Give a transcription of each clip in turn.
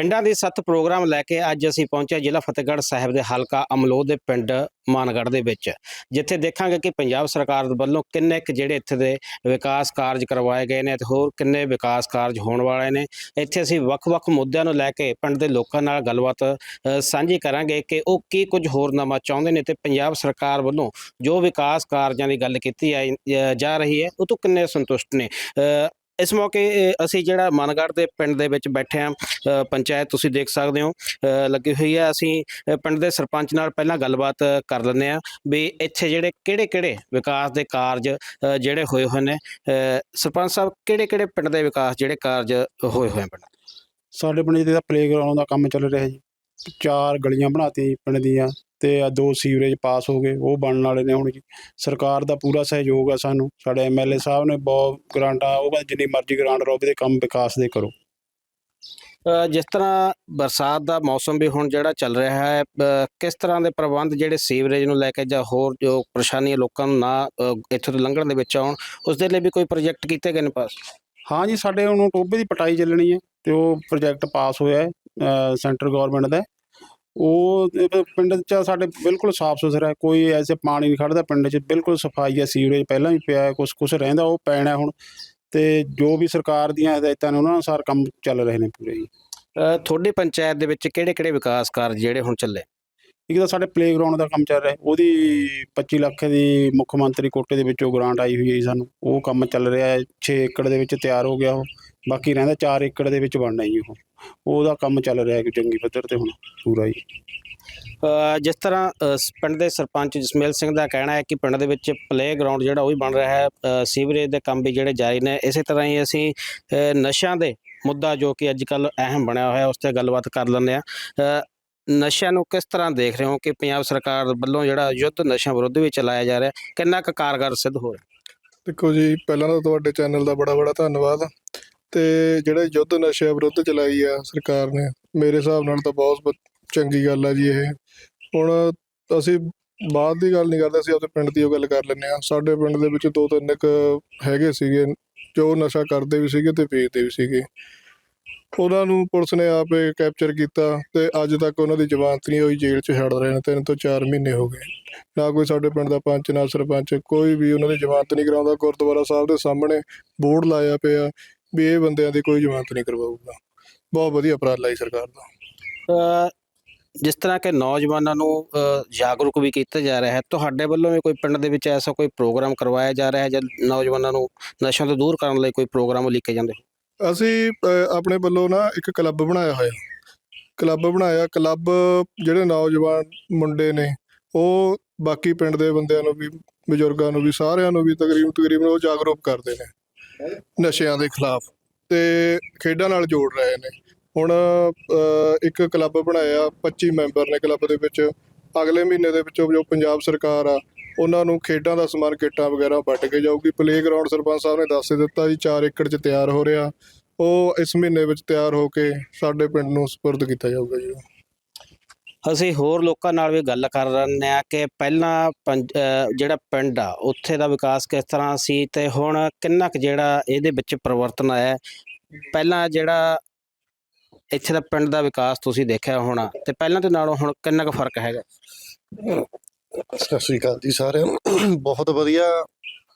ਪਿੰਡਾਂ ਦੀ ਸੱਤ ਪ੍ਰੋਗਰਾਮ ਲੈ ਕੇ ਅੱਜ ਅਸੀਂ ਪਹੁੰਚੇ ਜ਼ਿਲ੍ਹਾ ਫਤਿਹਗੜ੍ਹ ਸਾਹਿਬ ਦੇ ਹਲਕਾ ਅਮਲੋਹ ਦੇ ਪਿੰਡ ਮਾਨਗੜ੍ਹ ਦੇ ਵਿੱਚ, ਜਿੱਥੇ ਦੇਖਾਂਗੇ ਕਿ ਪੰਜਾਬ ਸਰਕਾਰ ਵੱਲੋਂ ਕਿੰਨੇ ਕੁ ਜਿਹੜੇ ਇੱਥੇ ਦੇ ਵਿਕਾਸ ਕਾਰਜ ਕਰਵਾਏ ਗਏ ਨੇ ਤੇ ਹੋਰ ਕਿੰਨੇ ਵਿਕਾਸ ਕਾਰਜ ਹੋਣ ਵਾਲੇ ਨੇ। ਇੱਥੇ ਅਸੀਂ ਵੱਖ-ਵੱਖ ਮੁੱਦਿਆਂ ਨੂੰ ਲੈ ਕੇ ਪਿੰਡ ਦੇ ਲੋਕਾਂ ਨਾਲ ਗੱਲਬਾਤ ਸਾਂਝੀ ਕਰਾਂਗੇ ਕਿ ਉਹ ਕੀ ਕੁਝ ਹੋਰ ਨਵਾਂ ਚਾਹੁੰਦੇ ਨੇ ਤੇ ਪੰਜਾਬ ਸਰਕਾਰ ਵੱਲੋਂ ਜੋ ਵਿਕਾਸ ਕਾਰਜਾਂ ਦੀ ਗੱਲ ਕੀਤੀ ਜਾ ਰਹੀ ਹੈ, ਉਹ ਤੋਂ ਕਿੰਨੇ ਸੰਤੁਸ਼ਟ ਨੇ। ਇਸ ਮੌਕੇ ਅਸੀਂ ਜਿਹੜਾ ਮਾਨਗੜ੍ਹ ਦੇ ਪਿੰਡ ਦੇ ਵਿੱਚ ਬੈਠੇ ਹਾਂ ਪੰਚਾਇਤ ਤੁਸੀਂ ਦੇਖ ਸਕਦੇ ਹੋ ਲੱਗੀ ਹੋਈ ਹੈ। ਅਸੀਂ ਪਿੰਡ ਦੇ ਸਰਪੰਚ ਨਾਲ ਪਹਿਲਾਂ ਗੱਲਬਾਤ ਕਰ ਲੈਂਦੇ ਆ ਵੀ ਇੱਥੇ ਜਿਹੜੇ ਕਿਹੜੇ ਕਿਹੜੇ ਵਿਕਾਸ ਦੇ ਕਾਰਜ ਜਿਹੜੇ ਹੋਏ ਹੋਏ ਨੇ ਸਰਪੰਚ ਸਾਹਿਬ ਕਿਹੜੇ ਕਿਹੜੇ ਪਿੰਡ ਦੇ ਵਿਕਾਸ ਜਿਹੜੇ ਕਾਰਜ ਹੋਏ ਹੋਏ ਪਿੰਡ ਸਾਡੇ ਪਿੰਡ ਜਿਹਦਾ ਪਲੇਗਰਾਉਂਡ ਦਾ ਕੰਮ ਚੱਲ ਰਿਹਾ ਜੀ, ਚਾਰ ਗਲੀਆਂ ਬਣਾਤੀਆਂ ਜੀ ਪਿੰਡ ਦੀਆਂ। ਤੇ ਆ ਦੋ ਸੀਵਰੇਜ ਪਾਸ ਹੋ ਗਏ ਉਹ ਬਣਨ ਵਾਲੇ ਨੇ ਹੁਣ ਜੀ। ਸਰਕਾਰ ਦਾ ਪੂਰਾ ਸਹਿਯੋਗ ਆ ਸਾਨੂੰ ਸਾਡੇ ਐਮਐਲਏ ਸਾਹਿਬ ਨੇ ਬਹੁਤ ਗ੍ਰਾਂਟਾਂ ਉਹ ਕਹਿੰਦੇ ਜਿੰਨੀ ਮਰਜ਼ੀ ਗ੍ਰਾਂਟ ਰੋਵੇ ਦੇ ਕੰਮ ਵਿਕਾਸ ਦੇ ਕਰੋ। ਅ, ਜਿਸ ਤਰ੍ਹਾਂ ਬਰਸਾਤ ਦਾ ਮੌਸਮ ਵੀ ਹੁਣ ਜਿਹੜਾ ਚੱਲ ਰਿਹਾ ਹੈ ਅ, ਕਿਸ ਤਰ੍ਹਾਂ ਦੇ ਪ੍ਰਬੰਧ ਜਿਹੜੇ ਸੀਵਰੇਜ ਨੂੰ ਲੈ ਕੇ ਜਾਂ ਹੋਰ ਜੋ ਪਰੇਸ਼ਾਨੀਆਂ ਲੋਕਾਂ ਨੂੰ ਨਾ ਅ, ਇੱਥੋਂ ਤੋਂ ਲੰਘਣ ਦੇ ਵਿੱਚ ਆਉਣ ਉਸ ਦੇ ਲਈ ਵੀ ਕੋਈ ਪ੍ਰੋਜੈਕਟ ਕੀਤੇ ਗਏ ਨੇ ਪਾਸ? ਹਾਂ ਜੀ ਸਾਡੇ ਹੁਣ ਟੋਬੇ ਦੀ ਪਟਾਈ ਚੱਲਣੀ ਹੈ ਤੇ ਉਹ ਪ੍ਰੋਜੈਕਟ ਪਾਸ ਹੋਇਆ ਹੈ ਸੈਂਟਰ ਗਵਰਨਮੈਂਟ ਦਾ। ਉਹ ਪਿੰਡ 'ਚ ਸਾਡੇ ਬਿਲਕੁਲ ਸਾਫ਼ ਸੁਥਰਾ ਹੈ ਕੋਈ ਐਸੇ ਪਾਣੀ ਨਹੀਂ ਖੜਦਾ ਪਿੰਡ 'ਚ ਬਿਲਕੁਲ ਸਫ਼ਾਈ ਹੈ ਸੀਵਰੇਜ ਪਹਿਲਾਂ ਵੀ ਪਿਆ ਹੈ ਕੁਝ ਕੁਝ ਰਹਿੰਦਾ ਉਹ ਪੈਣਾ ਹੁਣ। ਤੇ ਜੋ ਵੀ ਸਰਕਾਰ ਦੀਆਂ ਹਦਾਇਤਾਂ ਨੇ ਉਹਨਾਂ ਅਨੁਸਾਰ ਕੰਮ ਚੱਲ ਰਹੇ ਨੇ ਪੂਰੇ ਜੀ। ਤੁਹਾਡੀ ਪੰਚਾਇਤ ਦੇ ਵਿੱਚ ਕਿਹੜੇ ਕਿਹੜੇ ਵਿਕਾਸ ਕਾਰਜ ਜਿਹੜੇ ਹੁਣ ਚੱਲੇ? ਇੱਕ ਤਾਂ ਸਾਡੇ ਪਲੇਗਰਾਉਂਡ ਦਾ ਕੰਮ ਚੱਲ ਰਿਹਾ ਉਹਦੀ 25 ਲੱਖ ਦੀ ਮੁੱਖ ਮੰਤਰੀ ਕੋਟੇ ਦੇ ਵਿੱਚੋਂ ਗ੍ਰਾਂਟ ਆਈ ਹੋਈ ਹੈ ਸਾਨੂੰ। ਉਹ ਕੰਮ ਚੱਲ ਰਿਹਾ ਹੈ 6 ਏਕੜ ਦੇ ਵਿੱਚ ਤਿਆਰ ਹੋ ਗਿਆ ਉਹ ਬਾਕੀ ਰਹਿੰਦਾ 4 ਏਕੜ ਦੇ ਵਿੱਚ ਬਣਨਾ ਜੀ ਉਹ। ਉਹਦਾ ਕੰਮ ਚੱਲ ਰਿਹਾ ਹੈ ਚੰਗੀ ਪੱਧਰ ਤੇ ਹੁਣ ਪੂਰਾ ਅ, ਜਿਸ ਤਰ੍ਹਾਂ ਅ, ਸ- ਪਿੰਡ ਦੇ ਸਰਪੰਚ ਜਸਮੇਲ ਸਿੰਘ ਦਾ ਕਹਿਣਾ ਹੈ ਕਿ ਪਿੰਡ ਦੇ ਵਿੱਚ ਪਲੇਗਰਾਉਂਡ ਜਿਹੜਾ ਉਹ ਵੀ ਬਣ ਰਿਹਾ ਹੈ ਅ, ਸੀਵਰੇਜ ਦੇ ਕੰਮ ਵੀ ਜਿਹੜੇ ਜਾਰੀ ਨੇ ਇਸੇ ਤਰ੍ਹਾਂ ਹੀ ਅਸੀਂ ਅ, ਨਸ਼ਿਆਂ ਦੇ ਮੁੱਦਾ ਜੋ ਕਿ ਅੱਜ ਕੱਲ ਅਹਿਮ ਬਣਿਆ ਹੋਇਆ ਉਸ ਤੇ ਗੱਲਬਾਤ ਕਰ ਲੈਂਦੇ ਆ ਨਸ਼ਿਆਂ ਨੂੰ ਕਿਸ ਤਰ੍ਹਾਂ ਦੇਖ ਰਹੇ ਹੋ ਕਿ ਪੰਜਾਬ ਸਰਕਾਰ ਵੱਲੋਂ ਜਿਹੜਾ ਯੁੱਧ ਨਸ਼ਿਆਂ ਵਿਰੁੱਧ ਵੀ ਚਲਾਇਆ ਜਾ ਰਿਹਾ ਕਿੰਨਾ ਕੁ ਕਾਰਗਰ ਸਿੱਧ ਹੋ ਰਿਹਾ? ਦੇਖੋ ਜੀ ਪਹਿਲਾਂ ਤਾਂ ਤੁਹਾਡੇ ਚੈਨਲ ਦਾ ਬੜਾ ਬੜਾ ਧੰਨਵਾਦ। ਤੇ ਜਿਹੜੇ ਯੁੱਧ ਨਸ਼ਿਆਂ ਵਿਰੁੱਧ ਚਲਾਈ ਆ ਸਰਕਾਰ ਨੇ, ਮੇਰੇ ਹਿਸਾਬ ਨਾਲ ਤਾਂ ਬਹੁਤ ਚੰਗੀ ਗੱਲ ਆ ਜੀ ਇਹ। ਹੁਣ ਅਸੀਂ ਬਾਅਦ ਦੀ ਗੱਲ ਨਹੀਂ ਕਰਦੇ, ਅਸੀਂ ਆਪਣੇ ਪਿੰਡ ਦੀ ਉਹ ਗੱਲ ਕਰ ਲੈਂਦੇ ਆ ਸਾਡੇ ਪਿੰਡ ਦੇ ਵਿੱਚ ਦੋ ਤਿੰਨ ਕੁ ਹੈਗੇ ਸੀਗੇ, ਜੋ ਨਸ਼ਾ ਕਰਦੇ ਵੀ ਸੀਗੇ ਤੇ ਵੇਚਦੇ ਵੀ ਸੀਗੇ। ਉਹਨਾਂ ਨੂੰ ਪੁਲਿਸ ਨੇ ਆਪੇ ਕੈਪਚਰ ਕੀਤਾ ਤੇ ਅੱਜ ਤੱਕ ਉਹਨਾਂ ਦੀ ਜ਼ਮਾਨਤ ਨਹੀਂ ਹੋਈ, ਜੇਲ੍ਹ 'ਚ ਛੱਡ ਰਹੇ ਨੇ। ਤਿੰਨ ਤੋਂ ਚਾਰ ਮਹੀਨੇ ਹੋ ਗਏ। ਨਾ ਕੋਈ ਸਾਡੇ ਪਿੰਡ ਦਾ ਪੰਚ, ਨਾ ਸਰਪੰਚ। ਕੋਈ ਵੀ ਉਹਨਾਂ ਦੀ ਜ਼ਮਾਨਤ ਨਹੀਂ ਕਰਾਉਂਦਾ। ਗੁਰਦੁਆਰਾ ਸਾਹਿਬ ਦੇ ਸਾਹਮਣੇ ਬੋਰਡ ਲਾਇਆ ਪਿਆ। ਵੀ ਇਹ ਬੰਦਿਆਂ ਦੀ ਕੋਈ ਜ਼ਮਾਨਤ ਨਹੀਂ ਕਰਵਾਊਗਾ। ਬਹੁਤ ਵਧੀਆ ਉਪਰਾਲਾ ਹੈ ਸਰਕਾਰ ਦਾ। ਜਿਸ ਤਰ੍ਹਾਂ ਕਿ ਨੌਜਵਾਨਾਂ ਨੂੰ ਜਾਗਰੂਕ ਵੀ ਕੀਤਾ ਜਾ ਰਿਹਾ ਹੈ ਤੁਹਾਡੇ ਵੱਲੋਂ ਵੀ ਕੋਈ ਪਿੰਡ ਦੇ ਵਿੱਚ ਐਸਾ ਕੋਈ ਪ੍ਰੋਗਰਾਮ ਕਰਵਾਇਆ ਜਾ ਰਿਹਾ ਹੈ ਜਾਂ ਨੌਜਵਾਨਾਂ ਨੂੰ ਨਸ਼ਿਆਂ ਤੋਂ ਦੂਰ ਕਰਨ ਲਈ ਕੋਈ ਪ੍ਰੋਗਰਾਮ ਲਿਖੇ ਜਾਂਦੇ? ਅਸੀਂ ਆਪਣੇ ਵੱਲੋਂ ਨਾ ਇੱਕ ਕਲੱਬ ਬਣਾਇਆ ਹੋਇਆ। ਕਲੱਬ ਬਣਾਇਆ ਕਲੱਬ ਜਿਹੜੇ ਨੌਜਵਾਨ ਮੁੰਡੇ ਨੇ ਉਹ ਬਾਕੀ ਪਿੰਡ ਦੇ ਬੰਦਿਆਂ ਨੂੰ ਵੀ ਬਜ਼ੁਰਗਾਂ ਨੂੰ ਵੀ ਸਾਰਿਆਂ ਨੂੰ ਵੀ ਤਕਰੀਬਨ ਤਕਰੀਬਨ ਉਹ ਜਾਗਰੂਕ ਕਰਦੇ ਨੇ। ਨਸ਼ਿਆਂ ਦੇ ਖਿਲਾਫ ਤੇ ਖੇਡਾਂ ਨਾਲ ਜੋੜ ਰਹੇ ਨੇ। ਹੁਣ ਇੱਕ ਕਲੱਬ ਬਣਾਇਆ 25 ਮੈਂਬਰ ਨੇ ਕਲੱਬ ਦੇ ਵਿੱਚ। ਅਗਲੇ ਮਹੀਨੇ ਦੇ ਵਿੱਚੋਂ ਜੋ ਪੰਜਾਬ ਸਰਕਾਰ ਆ, ਉਹਨਾਂ ਨੂੰ ਖੇਡਾਂ ਦਾ ਸਮਾਨ ਕਿੱਟਾਂ ਵਗੈਰਾ ਵੰਡ ਕੇ ਜਾਊਗੀ। ਪਲੇਗਰਾਉਂਡ ਸਰਪੰਚ ਸਾਹਿਬ ਨੇ ਦੱਸ ਦਿੱਤਾ ਜੀ 4 ਏਕੜ 'ਚ ਤਿਆਰ ਹੋ ਰਿਹਾ। ਉਹ ਇਸ ਮਹੀਨੇ ਵਿੱਚ ਤਿਆਰ ਹੋ ਕੇ ਸਾਡੇ ਪਿੰਡ ਨੂੰ ਸਪੁਰਦ ਕੀਤਾ ਜਾਊਗਾ ਜੀ। ਅਸੀਂ ਹੋਰ ਲੋਕਾਂ ਨਾਲ ਵੀ ਗੱਲ ਕਰ ਰਹੇ ਆ ਕਿ ਪਹਿਲਾਂ ਪੰਜ- ਜਿਹੜਾ ਪਿੰਡ ਆ, ਉੱਥੇ ਦਾ ਵਿਕਾਸ ਕਿਸ ਤਰ੍ਹਾਂ ਸੀ ਤੇ ਹੁਣ ਕਿੰਨਾ ਕੁ ਜਿਹੜਾ ਇਹਦੇ ਵਿੱਚ ਪਰਿਵਰਤਨ ਆਇਆ? ਪਹਿਲਾਂ ਜਿਹੜਾ ਇੱਥੇ ਦਾ ਪਿੰਡ ਦਾ ਵਿਕਾਸ ਤੁਸੀਂ ਦੇਖਿਆ ਹੋਣਾ, ਤੇ ਪਹਿਲਾਂ ਦੇ ਨਾਲੋਂ ਹੁਣ ਕਿੰਨਾ ਕੁ ਫ਼ਰਕ ਹੈਗਾ? ਸਤਿ ਸ਼੍ਰੀ ਅਕਾਲ ਜੀ ਸਾਰਿਆਂ ਨੂੰ। ਬਹੁਤ ਵਧੀਆ।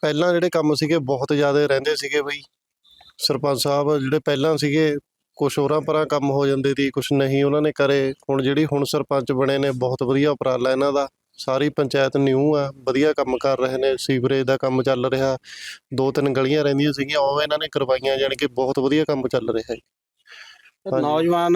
ਪਹਿਲਾਂ ਜਿਹੜੇ ਕੰਮ ਸੀਗੇ, ਬਹੁਤ ਜ਼ਿਆਦਾ ਰਹਿੰਦੇ ਸੀਗੇ ਬਈ। ਸਰਪੰਚ ਸਾਹਿਬ ਜਿਹੜੇ ਪਹਿਲਾਂ ਸੀਗੇ ਕੁਛ ਹੋਰਾਂ ਪਰਾਂ ਕੰਮ ਹੋ ਜਾਂਦੇ ਸੀ, ਕੁਛ ਨਹੀਂ ਉਹਨਾਂ ਨੇ ਕਰੇ। ਹੁਣ ਜਿਹੜੀ ਹੁਣ ਸਰਪੰਚ ਬਣੇ ਨੇ, ਬਹੁਤ ਵਧੀਆ ਉਪਰਾਲਾ ਇਹਨਾਂ ਦਾ। ਸਾਰੀ ਪੰਚਾਇਤ ਨਿਊ ਆ, ਵਧੀਆ ਕੰਮ ਕਰ ਰਹੇ ਨੇ, ਸੀਵਰੇਜ ਦਾ ਕੰਮ ਚੱਲ ਰਿਹਾ। ਦੋ ਤਿੰਨ ਗਲੀਆਂ ਰਹਿੰਦੀਆਂ ਸੀਗੀਆਂ ਉਹ ਇਹਨਾਂ ਨੇ ਕਰਵਾਈਆਂ, ਜਾਣੀ ਕਿ ਬਹੁਤ ਵਧੀਆ ਕੰਮ ਚੱਲ ਰਿਹਾ ਹੈ ਨੌਜਵਾਨ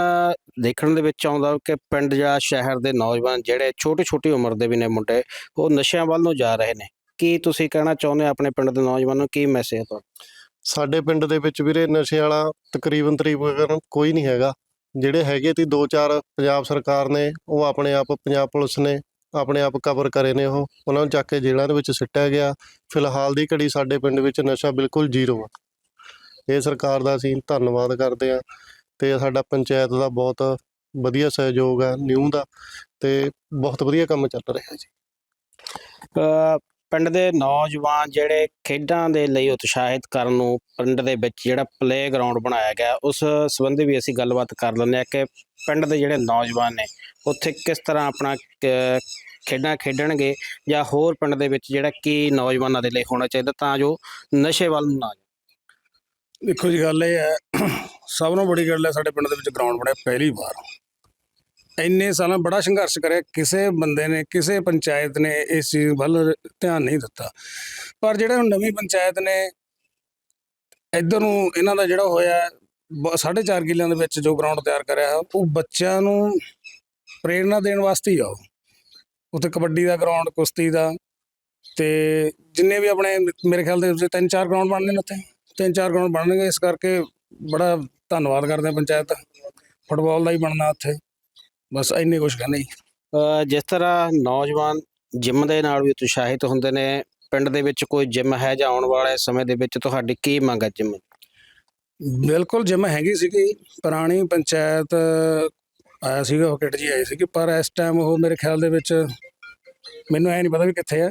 ਦੇਖਣ ਦੇ ਵਿੱਚ ਆਉਂਦਾ ਕਿ ਪਿੰਡ ਜਾਂ ਸ਼ਹਿਰ ਦੇ ਨੌਜਵਾਨ ਜਿਹੜੇ ਛੋਟੀ ਛੋਟੀ ਉਮਰ ਦੇ ਵੀ ਨੇ ਮੁੰਡੇ, ਉਹ ਨਸ਼ਿਆਂ ਵੱਲ ਨੂੰ ਜਾ ਰਹੇ ਨੇ। ਕੀ ਤੁਸੀਂ ਕਹਿਣਾ ਚਾਹੁੰਦੇ ਹੋ ਆਪਣੇ ਪਿੰਡ ਦੇ ਨੌਜਵਾਨਾਂ ਨੂੰ? ਕੀ ਮੈਸੇਜ ਹੈ ਤੁਹਾਡਾ? ਸਾਡੇ ਪਿੰਡ ਦੇ ਵਿੱਚ ਵੀਰੇ ਨਸ਼ੇ ਵਾਲਾ ਤਕਰੀਬਨ ਤਕਰੀਬਨ ਕੋਈ ਨਹੀਂ ਹੈਗਾ। ਜਿਹੜੇ ਹੈਗੇ ਤੀ ਦੋ ਚਾਰ ਪੰਜਾਬ ਸਰਕਾਰ ਨੇ, ਉਹ ਆਪਣੇ ਆਪ ਪੰਜਾਬ ਪੁਲਿਸ ਨੇ ਆਪਣੇ ਆਪ ਕਵਰ ਕਰੇ ਨੇ ਉਹ। ਉਹਨਾਂ ਨੂੰ ਚੱਕ ਕੇ ਜੇਲ੍ਹਾਂ ਦੇ ਵਿੱਚ ਸਿੱਟਿਆ ਗਿਆ। ਫਿਲਹਾਲ ਦੀ ਘੜੀ ਸਾਡੇ ਪਿੰਡ ਵਿੱਚ ਨਸ਼ਾ ਬਿਲਕੁਲ ਜ਼ੀਰੋ ਆ। ਇਹ ਸਰਕਾਰ ਦਾ ਅਸੀਂ ਧੰਨਵਾਦ ਕਰਦੇ ਆ ਤੇ ਸਾਡਾ ਪੰਚਾਇਤ ਦਾ ਬਹੁਤ ਵਧੀਆ ਸਹਿਯੋਗ ਆ, ਨਿਊ ਦਾ ਤੇ ਬਹੁਤ ਵਧੀਆ ਕੰਮ ਚੱਲ ਰਿਹਾ ਜੀ। ਪਿੰਡ ਦੇ ਨੌਜਵਾਨ ਜਿਹੜੇ ਖੇਡਾਂ ਦੇ ਲਈ ਉਤਸ਼ਾਹਿਤ ਕਰਨ ਨੂੰ ਪਿੰਡ ਦੇ ਵਿੱਚ ਜਿਹੜਾ ਪਲੇਗਰਾਉਂਡ ਬਣਾਇਆ ਗਿਆ, ਉਸ ਸੰਬੰਧੀ ਵੀ ਅਸੀਂ ਗੱਲਬਾਤ ਕਰ ਲੈਂਦੇ ਹਾਂ ਕਿ ਪਿੰਡ ਦੇ ਜਿਹੜੇ ਨੌਜਵਾਨ ਨੇ, ਉੱਥੇ ਕਿਸ ਤਰ੍ਹਾਂ ਆਪਣਾ ਖੇਡਾਂ ਖੇਡਣਗੇ ਜਾਂ ਹੋਰ ਪਿੰਡ ਦੇ ਵਿੱਚ ਜਿਹੜਾ ਕੀ ਨੌਜਵਾਨਾਂ ਦੇ ਲਈ ਹੋਣਾ ਚਾਹੀਦਾ ਤਾਂ ਜੋ ਨਸ਼ੇ ਵੱਲ ਨੂੰ ਨਾ ਦੇਖੋ ਜੀ, ਗੱਲ ਇਹ ਹੈ, ਸਭ ਤੋਂ ਬੜੀ ਗੱਲ ਹੈ ਸਾਡੇ ਪਿੰਡ ਦੇ ਵਿੱਚ ਗਰਾਊਂਡ ਬਣਿਆ ਪਹਿਲੀ ਵਾਰ। ਇੰਨੇ ਸਾਲਾਂ ਬੜਾ ਸੰਘਰਸ਼ ਕਰਿਆ, ਕਿਸੇ ਬੰਦੇ ਨੇ, ਕਿਸੇ ਪੰਚਾਇਤ ਨੇ ਇਸ ਚੀਜ਼ ਵੱਲ ਧਿਆਨ ਨਹੀਂ ਦਿੱਤਾ। ਪਰ ਜਿਹੜੇ ਹੁਣ ਨਵੀਂ ਪੰਚਾਇਤ ਨੇ, ਇੱਧਰ ਨੂੰ ਇਹਨਾਂ ਦਾ ਜਿਹੜਾ ਹੋਇਆ, ਬ- ਸਾਢੇ ਚਾਰ ਕਿੱਲਿਆਂ ਦੇ ਵਿੱਚ ਜੋ ਗਰਾਊਂਡ ਤਿਆਰ ਕਰਿਆ, ਉਹ ਬੱਚਿਆਂ ਨੂੰ ਪ੍ਰੇਰਣਾ ਦੇਣ ਵਾਸਤੇ ਹੀ ਆ ਉੱਥੇ ਕਬੱਡੀ ਦਾ ਗਰਾਊਂਡ ਕੁਸ਼ਤੀ ਦਾ ਤੇ ਜਿੰਨੇ ਵੀ ਆਪਣੇ ਮੇਰੇ ਖਿਆਲ ਦੇ ਵਿੱਚ ਤਿੰਨ ਚਾਰ ਗਰਾਊਂਡ ਬਣਨੇ ਨੇ ਉੱਥੇ। ਤਿੰਨ ਚਾਰ ਗਰਾਊਂਡ ਬਣਨਗੇ, ਇਸ ਕਰਕੇ ਬੜਾ ਧੰਨਵਾਦ ਕਰਦੇ ਹਾਂ ਪੰਚਾਇਤ। ਫੁੱਟਬਾਲ ਦਾ ਹੀ ਬਣਨਾ ਉੱਥੇ। ਬਸ ਇੰਨੀ ਕੁਛ ਕਹਿੰਦੇ ਜਿਸ ਤਰ੍ਹਾਂ ਨੌਜਵਾਨ ਜਿਮ ਦੇ ਨਾਲ ਵੀ ਉਤਸ਼ਾਹਿਤ ਹੁੰਦੇ ਨੇ ਪਿੰਡ ਦੇ ਵਿੱਚ ਕੋਈ ਜਿਮ ਹੈ ਜਾਂ ਆਉਣ ਵਾਲੇ ਸਮੇਂ ਦੇ ਵਿੱਚ ਤੁਹਾਡੀ ਕੀ ਮੰਗ ਹੈ ਜਿਮ ਬਿਲਕੁਲ ਜਿਮ ਹੈਗੀ ਸੀਗੀ ਪੁਰਾਣੀ ਪੰਚਾਇਤ ਆਇਆ ਸੀਗਾ ਉਹ ਕਿਟ ਜੀ ਆਈ ਸੀਗੀ ਪਰ ਇਸ ਟਾਈਮ ਉਹ ਮੇਰੇ ਖਿਆਲ ਦੇ ਵਿੱਚ ਮੈਨੂੰ ਐ ਨਹੀਂ ਪਤਾ ਵੀ ਕਿੱਥੇ ਹੈ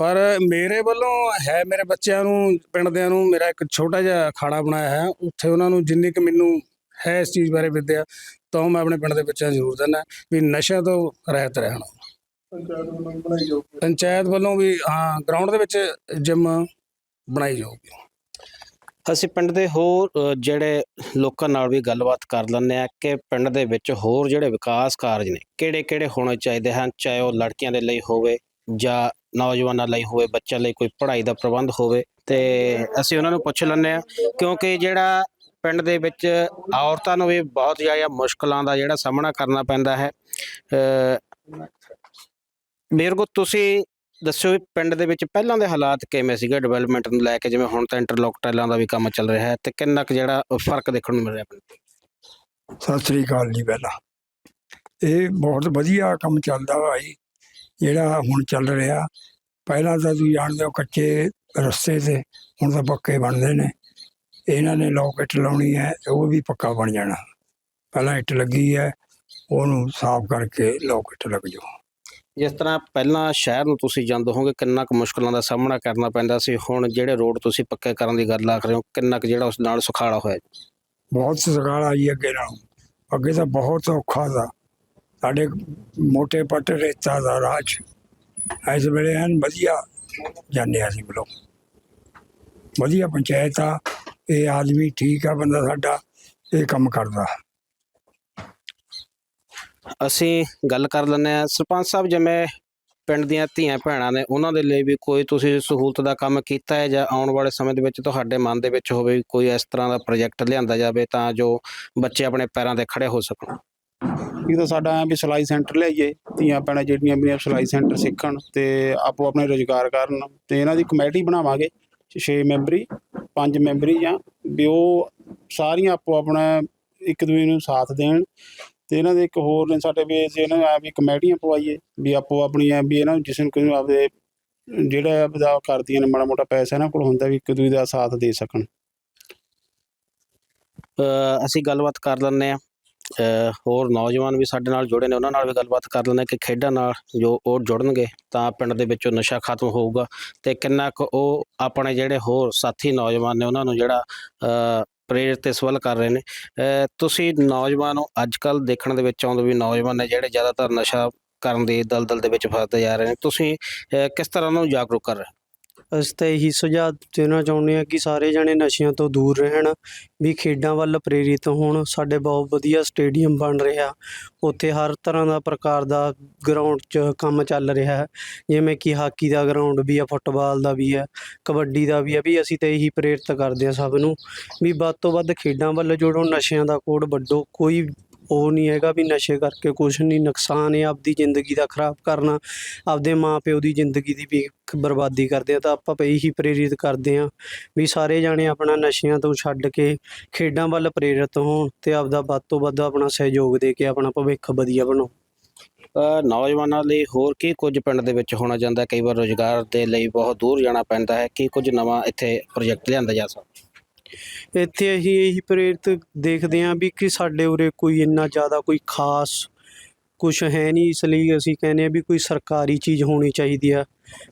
ਪਰ ਮੇਰੇ ਵੱਲੋਂ ਹੈ ਮੇਰੇ ਬੱਚਿਆਂ ਨੂੰ ਪਿੰਡ ਦਿਆਂ ਨੂੰ ਮੇਰਾ ਇੱਕ ਛੋਟਾ ਜਿਹਾ ਅਖਾੜਾ ਬਣਾਇਆ ਹੈ ਉੱਥੇ ਉਹਨਾਂ ਨੂੰ ਜਿੰਨੀ ਕਿ ਮੈਨੂੰ ਹੈ ਇਸ ਚੀਜ਼ ਬਾਰੇ ਵਿਦਿਆ ਤਾਂ ਉਹ ਮੈਂ ਆਪਣੇ ਪਿੰਡ ਦੇ ਬੱਚਿਆਂ ਨੂੰ ਜ਼ਰੂਰ ਦਿੰਦਾ ਵੀ ਨਸ਼ਿਆਂ ਤੋਂ ਰਹਿਤ ਰਹਿਣ। ਪੰਚਾਇਤ ਵੱਲੋਂ ਵੀ ਬਣਾਈ ਜਾਊਗੀ। ਪੰਚਾਇਤ ਵੱਲੋਂ ਵੀ ਹਾਂ ਗਰਾਊਂਡ ਦੇ ਵਿੱਚ ਜਿਮ ਬਣਾਈ ਜਾਊਗੀ। ਅਸੀਂ ਪਿੰਡ ਦੇ ਹੋਰ ਜਿਹੜੇ ਲੋਕਾਂ ਨਾਲ ਵੀ ਗੱਲਬਾਤ ਕਰ ਲੈਂਦੇ ਆ ਕਿ ਪਿੰਡ ਦੇ ਵਿੱਚ ਹੋਰ ਜਿਹੜੇ ਵਿਕਾਸ ਕਾਰਜ ਨੇ ਕਿਹੜੇ ਕਿਹੜੇ ਹੋਣੇ ਚਾਹੀਦੇ ਹਨ ਚਾਹੇ ਉਹ ਲੜਕੀਆਂ ਦੇ ਲਈ ਹੋਵੇ ਜਾਂ ਨੌਜਵਾਨਾਂ ਲਈ ਹੋਵੇ ਬੱਚਿਆਂ ਲਈ ਕੋਈ ਪੜ੍ਹਾਈ ਦਾ ਪ੍ਰਬੰਧ ਹੋਵੇ। ਤੇ ਅਸੀਂ ਉਹਨਾਂ ਨੂੰ ਪੁੱਛ ਲੈਂਦੇ ਆ ਕਿਉਂਕਿ ਜਿਹੜਾ ਪਿੰਡ ਦੇ ਵਿੱਚ ਔਰਤਾਂ ਨੂੰ ਵੀ ਬਹੁਤ ਜ਼ਿਆਦਾ ਮੁਸ਼ਕਲਾਂ ਦਾ ਜਿਹੜਾ ਸਾਹਮਣਾ ਕਰਨਾ ਪੈਂਦਾ ਹੈ। ਅ, ਮੇਰੇ ਕੋ ਤੁਸੀਂ ਦੱਸਿਓ ਵੀ ਪਿੰਡ ਦੇ ਵਿੱਚ ਪਹਿਲਾਂ ਦੇ ਹਾਲਾਤ ਕਿਵੇਂ ਸੀਗੇ ਡਿਵੈਲਪਮੈਂਟ ਨੂੰ ਲੈ ਕੇ ਜਿਵੇਂ ਹੁਣ ਤਾਂ ਇੰਟਰਲੋਕ ਟਾਈਲਾਂ ਦਾ ਵੀ ਕੰਮ ਚੱਲ ਰਿਹਾ ਹੈ ਤੇ ਕਿੰਨਾ ਕੁ ਜਿਹੜਾ ਫ਼ਰਕ ਦੇਖਣ ਨੂੰ ਮਿਲ ਰਿਹਾ ਪਿੰਡ ਸਤਿ ਸ੍ਰੀ ਅਕਾਲ ਜੀ ਪਹਿਲਾਂ। ਇਹ ਬਹੁਤ ਵਧੀਆ ਕੰਮ ਚੱਲਦਾ ਵਾ ਜੀ ਜਿਹੜਾ ਹੁਣ ਚੱਲ ਰਿਹਾ। ਪਹਿਲਾਂ ਤਾਂ ਤੁਸੀਂ ਜਾਣਦੇ ਹੋ ਕੱਚੇ ਰਸਤੇ ਤੇ ਹੁਣ ਤਾਂ ਪੱਕੇ ਬਣਦੇ ਨੇ। ਇਹਨਾਂ ਨੇ ਲੋਕਟ ਲਾਉਣੀ ਹੈ ਉਹ ਵੀ ਪੱਕਾ ਬਣ ਜਾਣਾ। ਪਹਿਲਾਂ ਇੱਟ ਲੱਗੀ ਹੈ ਉਹਨੂੰ ਸਾਫ਼ ਕਰਕੇ ਲੋਕਟ ਲੱਗ ਜਾਓ। ਜਿਸ ਤਰ੍ਹਾਂ ਪਹਿਲਾਂ ਸ਼ਹਿਰ ਨੂੰ ਤੁਸੀਂ ਜਾਂਦੇ ਹੋਵੋਗੇ ਕਿੰਨਾ ਕੁ ਮੁਸ਼ਕਲਾਂ ਦਾ ਸਾਹਮਣਾ ਕਰਨਾ ਪੈਂਦਾ ਸੀ ਹੁਣ ਜਿਹੜੇ ਰੋਡ ਤੁਸੀਂ ਪੱਕੇ ਕਰਨ ਦੀ ਗੱਲ ਆਖ ਰਹੇ ਹੋ ਕਿੰਨਾ ਕੁ ਜਿਹੜਾ ਉਸ ਨਾਲ ਸੁਖਾਲਾ ਹੋਇਆ? ਬਹੁਤ ਸਗਾਲਾ ਜੀ ਅੱਗੇ ਨਾਲੋਂ। ਅੱਗੇ ਤਾਂ ਬਹੁਤ ਔਖਾ ਦਾ ਸਾਡੇ ਮੋਟੇ ਪੱਟ ਰੇਤਾ ਦਾ ਰਾਜ। ਇਸ ਵੇਲੇ ਹਨ ਵਧੀਆ। ਜਾਂਦੇ ਅਸੀਂ ਬਲੋ ਵਧੀਆ ਪੰਚਾਇਤ ਆ। ਇਹ ਆਦਮੀ ਠੀਕ ਆ ਬੰਦਾ ਸਾਡਾ ਇਹ ਕੰਮ ਕਰਦਾ। ਅਸੀਂ ਗੱਲ ਕਰ ਲੈਂਦੇ ਆ ਸਰਪੰਚ ਸਾਹਿਬ ਜਿਵੇਂ ਪਿੰਡ ਦੀਆਂ ਧੀਆਂ ਭੈਣਾਂ ਨੇ ਉਹਨਾਂ ਦੇ ਲਈ ਵੀ ਕੋਈ ਤੁਸੀਂ ਸਹੂਲਤ ਦਾ ਕੰਮ ਕੀਤਾ ਹੈ? ਜਾਂ ਆਉਣ ਵਾਲੇ ਸਮੇਂ ਦੇ ਵਿੱਚ ਤੁਹਾਡੇ ਮਨ ਦੇ ਵਿੱਚ ਹੋਵੇ ਕੋਈ ਇਸ ਤਰ੍ਹਾਂ ਦਾ ਪ੍ਰੋਜੈਕਟ ਲਿਆਂਦਾ ਜਾਵੇ ਤਾਂ ਜੋ ਬੱਚੇ ਆਪਣੇ ਪੈਰਾਂ ਤੇ ਖੜੇ ਹੋ ਸਕਣ? ਇਹ ਤਾਂ ਸਾਡਾ ਐ ਵੀ ਸਿਲਾਈ ਸੈਂਟਰ ਲਿਆਈਏ। ਧੀਆਂ ਭੈਣਾਂ ਜਿਹੜੀਆਂ ਵੀ ਸਿਲਾਈ ਸੈਂਟਰ ਸਿੱਖਣ ਤੇ ਆਪੋ ਆਪਣੇ ਰੁਜ਼ਗਾਰ ਕਰਨ ਤੇ ਇਹਨਾਂ ਦੀ ਕਮੇਟੀ ਬਣਾਵਾਂਗੇ। 6 ਮੈਂਬਰੀ 5 ਮੈਂਬਰੀ ਜਾਂ ਵੀ ਉਹ ਸਾਰੀਆਂ ਆਪੋ ਆਪਣਾ ਇੱਕ ਦੂਜੇ ਨੂੰ ਸਾਥ ਦੇਣ। ਤੇ ਇਹਨਾਂ ਦੇ ਇੱਕ ਹੋਰ ਨੇ ਸਾਡੇ ਵੀ ਅਸੀਂ ਇਹਨਾਂ ਨੂੰ ਵੀ ਕਮੇਟੀਆਂ ਪਵਾਈਏ ਵੀ ਆਪੋ ਆਪਣੀਆਂ ਵੀ ਇਹਨਾਂ ਨੂੰ ਜਿਸ ਨੂੰ ਕੋਈ ਆਪਦੇ ਜਿਹੜਾ ਆਪਦਾ ਕਰਦੀਆਂ ਨੇ ਮਾੜਾ ਮੋਟਾ ਪੈਸਾ ਇਹਨਾਂ ਕੋਲ ਹੁੰਦਾ ਵੀ ਇੱਕ ਦੂਜੇ ਦਾ ਸਾਥ ਦੇ ਸਕਣ। ਅਸੀਂ ਗੱਲਬਾਤ ਕਰ ਲੈਂਦੇ ਆ ਹੋਰ ਨੌਜਵਾਨ ਵੀ ਸਾਡੇ ਨਾਲ ਜੁੜੇ ਨੇ ਉਹਨਾਂ ਨਾਲ ਵੀ ਗੱਲਬਾਤ ਕਰ ਲੈਂਦੇ ਕਿ ਖੇਡਾਂ ਨਾਲ ਜੋ ਉਹ ਜੁੜਨਗੇ ਤਾਂ ਪਿੰਡ ਦੇ ਵਿੱਚੋਂ ਨਸ਼ਾ ਖਤਮ ਹੋਊਗਾ ਤੇ ਕਿੰਨਾ ਕੁ ਉਹ ਆਪਣੇ ਜਿਹੜੇ ਹੋਰ ਸਾਥੀ ਨੌਜਵਾਨ ਨੇ ਉਹਨਾਂ ਨੂੰ ਜਿਹੜਾ ਅ, ਪ੍ਰੇਰਿਤ ਇਸ ਵੱਲ ਕਰ ਰਹੇ ਨੇ ਅ, ਤੁਸੀਂ ਨੌਜਵਾਨ ਨੂੰ ਅੱਜ ਕੱਲ ਦੇਖਣ ਦੇ ਵਿੱਚ ਆਉਂਦੇ ਵੀ ਨੌਜਵਾਨ ਨੇ ਜਿਹੜੇ ਜ਼ਿਆਦਾਤਰ ਨਸ਼ਾ ਕਰਨ ਦੀ ਦਲਦਲ ਦੇ ਵਿੱਚ ਫਸਦੇ ਜਾ ਰਹੇ ਨੇ ਤੁਸੀਂ ਕਿਸ ਤਰ੍ਹਾਂ ਉਹਨਾਂ ਨੂੰ ਜਾਗਰੂਕ ਕਰ ਰਹੇ ਹੋ? ਅਸੀਂ ਤਾਂ ਇਹੀ ਸੁਝਾਅ ਦੇਣਾ ਚਾਹੁੰਦੇ ਹਾਂ ਕਿ ਸਾਰੇ ਜਣੇ ਨਸ਼ਿਆਂ ਤੋਂ ਦੂਰ ਰਹਿਣ, ਵੀ ਖੇਡਾਂ ਵੱਲ ਪ੍ਰੇਰਿਤ ਹੋਣ। ਸਾਡੇ ਬਹੁਤ ਵਧੀਆ ਸਟੇਡੀਅਮ ਬਣ ਰਿਹਾ। ਉੱਥੇ ਹਰ ਤਰ੍ਹਾਂ ਦਾ ਪ੍ਰਕਾਰ ਦਾ ਗਰਾਊਂਡ 'ਚ ਕੰਮ ਚੱਲ ਰਿਹਾ ਹੈ। ਜਿਵੇਂ ਕਿ ਹਾਕੀ ਦਾ ਗਰਾਊਂਡ ਵੀ ਆ ਫੁੱਟਬਾਲ ਦਾ ਵੀ ਹੈ, ਕਬੱਡੀ ਦਾ ਵੀ ਹੈ, ਵੀ ਅਸੀਂ ਤਾਂ ਇਹੀ ਪ੍ਰੇਰਿਤ ਕਰਦੇ ਹਾਂ ਸਭ ਨੂੰ। ਵੀ ਵੱਧ ਤੋਂ ਵੱਧ ਖੇਡਾਂ ਵੱਲ ਜੁੜੋ, ਨਸ਼ਿਆਂ ਦਾ ਕੋਡ ਵੱਢੋ। ਕੋਈ ਉਹ ਨਹੀਂ ਹੈਗਾ ਵੀ ਨਸ਼ੇ ਕਰਕੇ ਕੁਛ ਨਹੀਂ, ਨੁਕਸਾਨ ਹੈ ਆਪਦੀ ਜ਼ਿੰਦਗੀ ਦਾ ਖਰਾਬ ਕਰਨਾ, ਆਪਦੇ ਮਾਪਿਓ ਦੀ ਜ਼ਿੰਦਗੀ ਦੀ ਵੀ ਬਰਬਾਦੀ ਕਰਦੇ ਆ, ਤਾਂ ਆਪਾਂ ਪਈ ਹੀ ਪ੍ਰੇਰਿਤ ਕਰਦੇ ਆ ਵੀ ਸਾਰੇ ਜਾਣੇ ਆਪਣਾ ਨਸ਼ਿਆਂ ਤੋਂ ਛੱਡ ਕੇ ਖੇਡਾਂ ਵੱਲ ਪ੍ਰੇਰਿਤ ਹੋਣ ਤੇ ਆਪਦਾ ਵੱਧ ਤੋਂ ਵੱਧ ਆਪਣਾ ਸਹਿਯੋਗ ਦੇ ਕੇ ਆਪਣਾ ਭਵਿੱਖ ਵਧੀਆ ਬਣਾਓ ਨੌਜਵਾਨਾਂ ਲਈ ਹੋਰ ਕੀ ਕੁਝ ਪਿੰਡ ਦੇ ਵਿੱਚ ਹੋਣਾ ਜਾਂਦਾ ਕਈ ਵਾਰ ਰੋਜ਼ਗਾਰ ਦੇ ਲਈ ਬਹੁਤ ਦੂਰ ਜਾਣਾ ਪੈਂਦਾ ਹੈ। ਕੀ ਕੁਝ ਨਵਾਂ ਇੱਥੇ ਪ੍ਰੋਜੈਕਟ ਲਿਆਂਦਾ ਜਾ ਸਕਦਾ? ਇੱਥੇ ਅਸੀਂ ਇਹੀ ਪ੍ਰੇਰਿਤ ਦੇਖਦੇ ਹਾਂ ਵੀ ਕਿ ਸਾਡੇ ਉਰੇ ਕੋਈ ਇੰਨਾ ਜ਼ਿਆਦਾ ਕੋਈ ਖਾਸ ਕੁਝ ਹੈ ਨਹੀਂ, ਇਸ ਲਈ ਅਸੀਂ ਕਹਿੰਦੇ ਆ ਵੀ ਕੋਈ ਸਰਕਾਰੀ ਚੀਜ਼ ਹੋਣੀ ਚਾਹੀਦੀ ਆ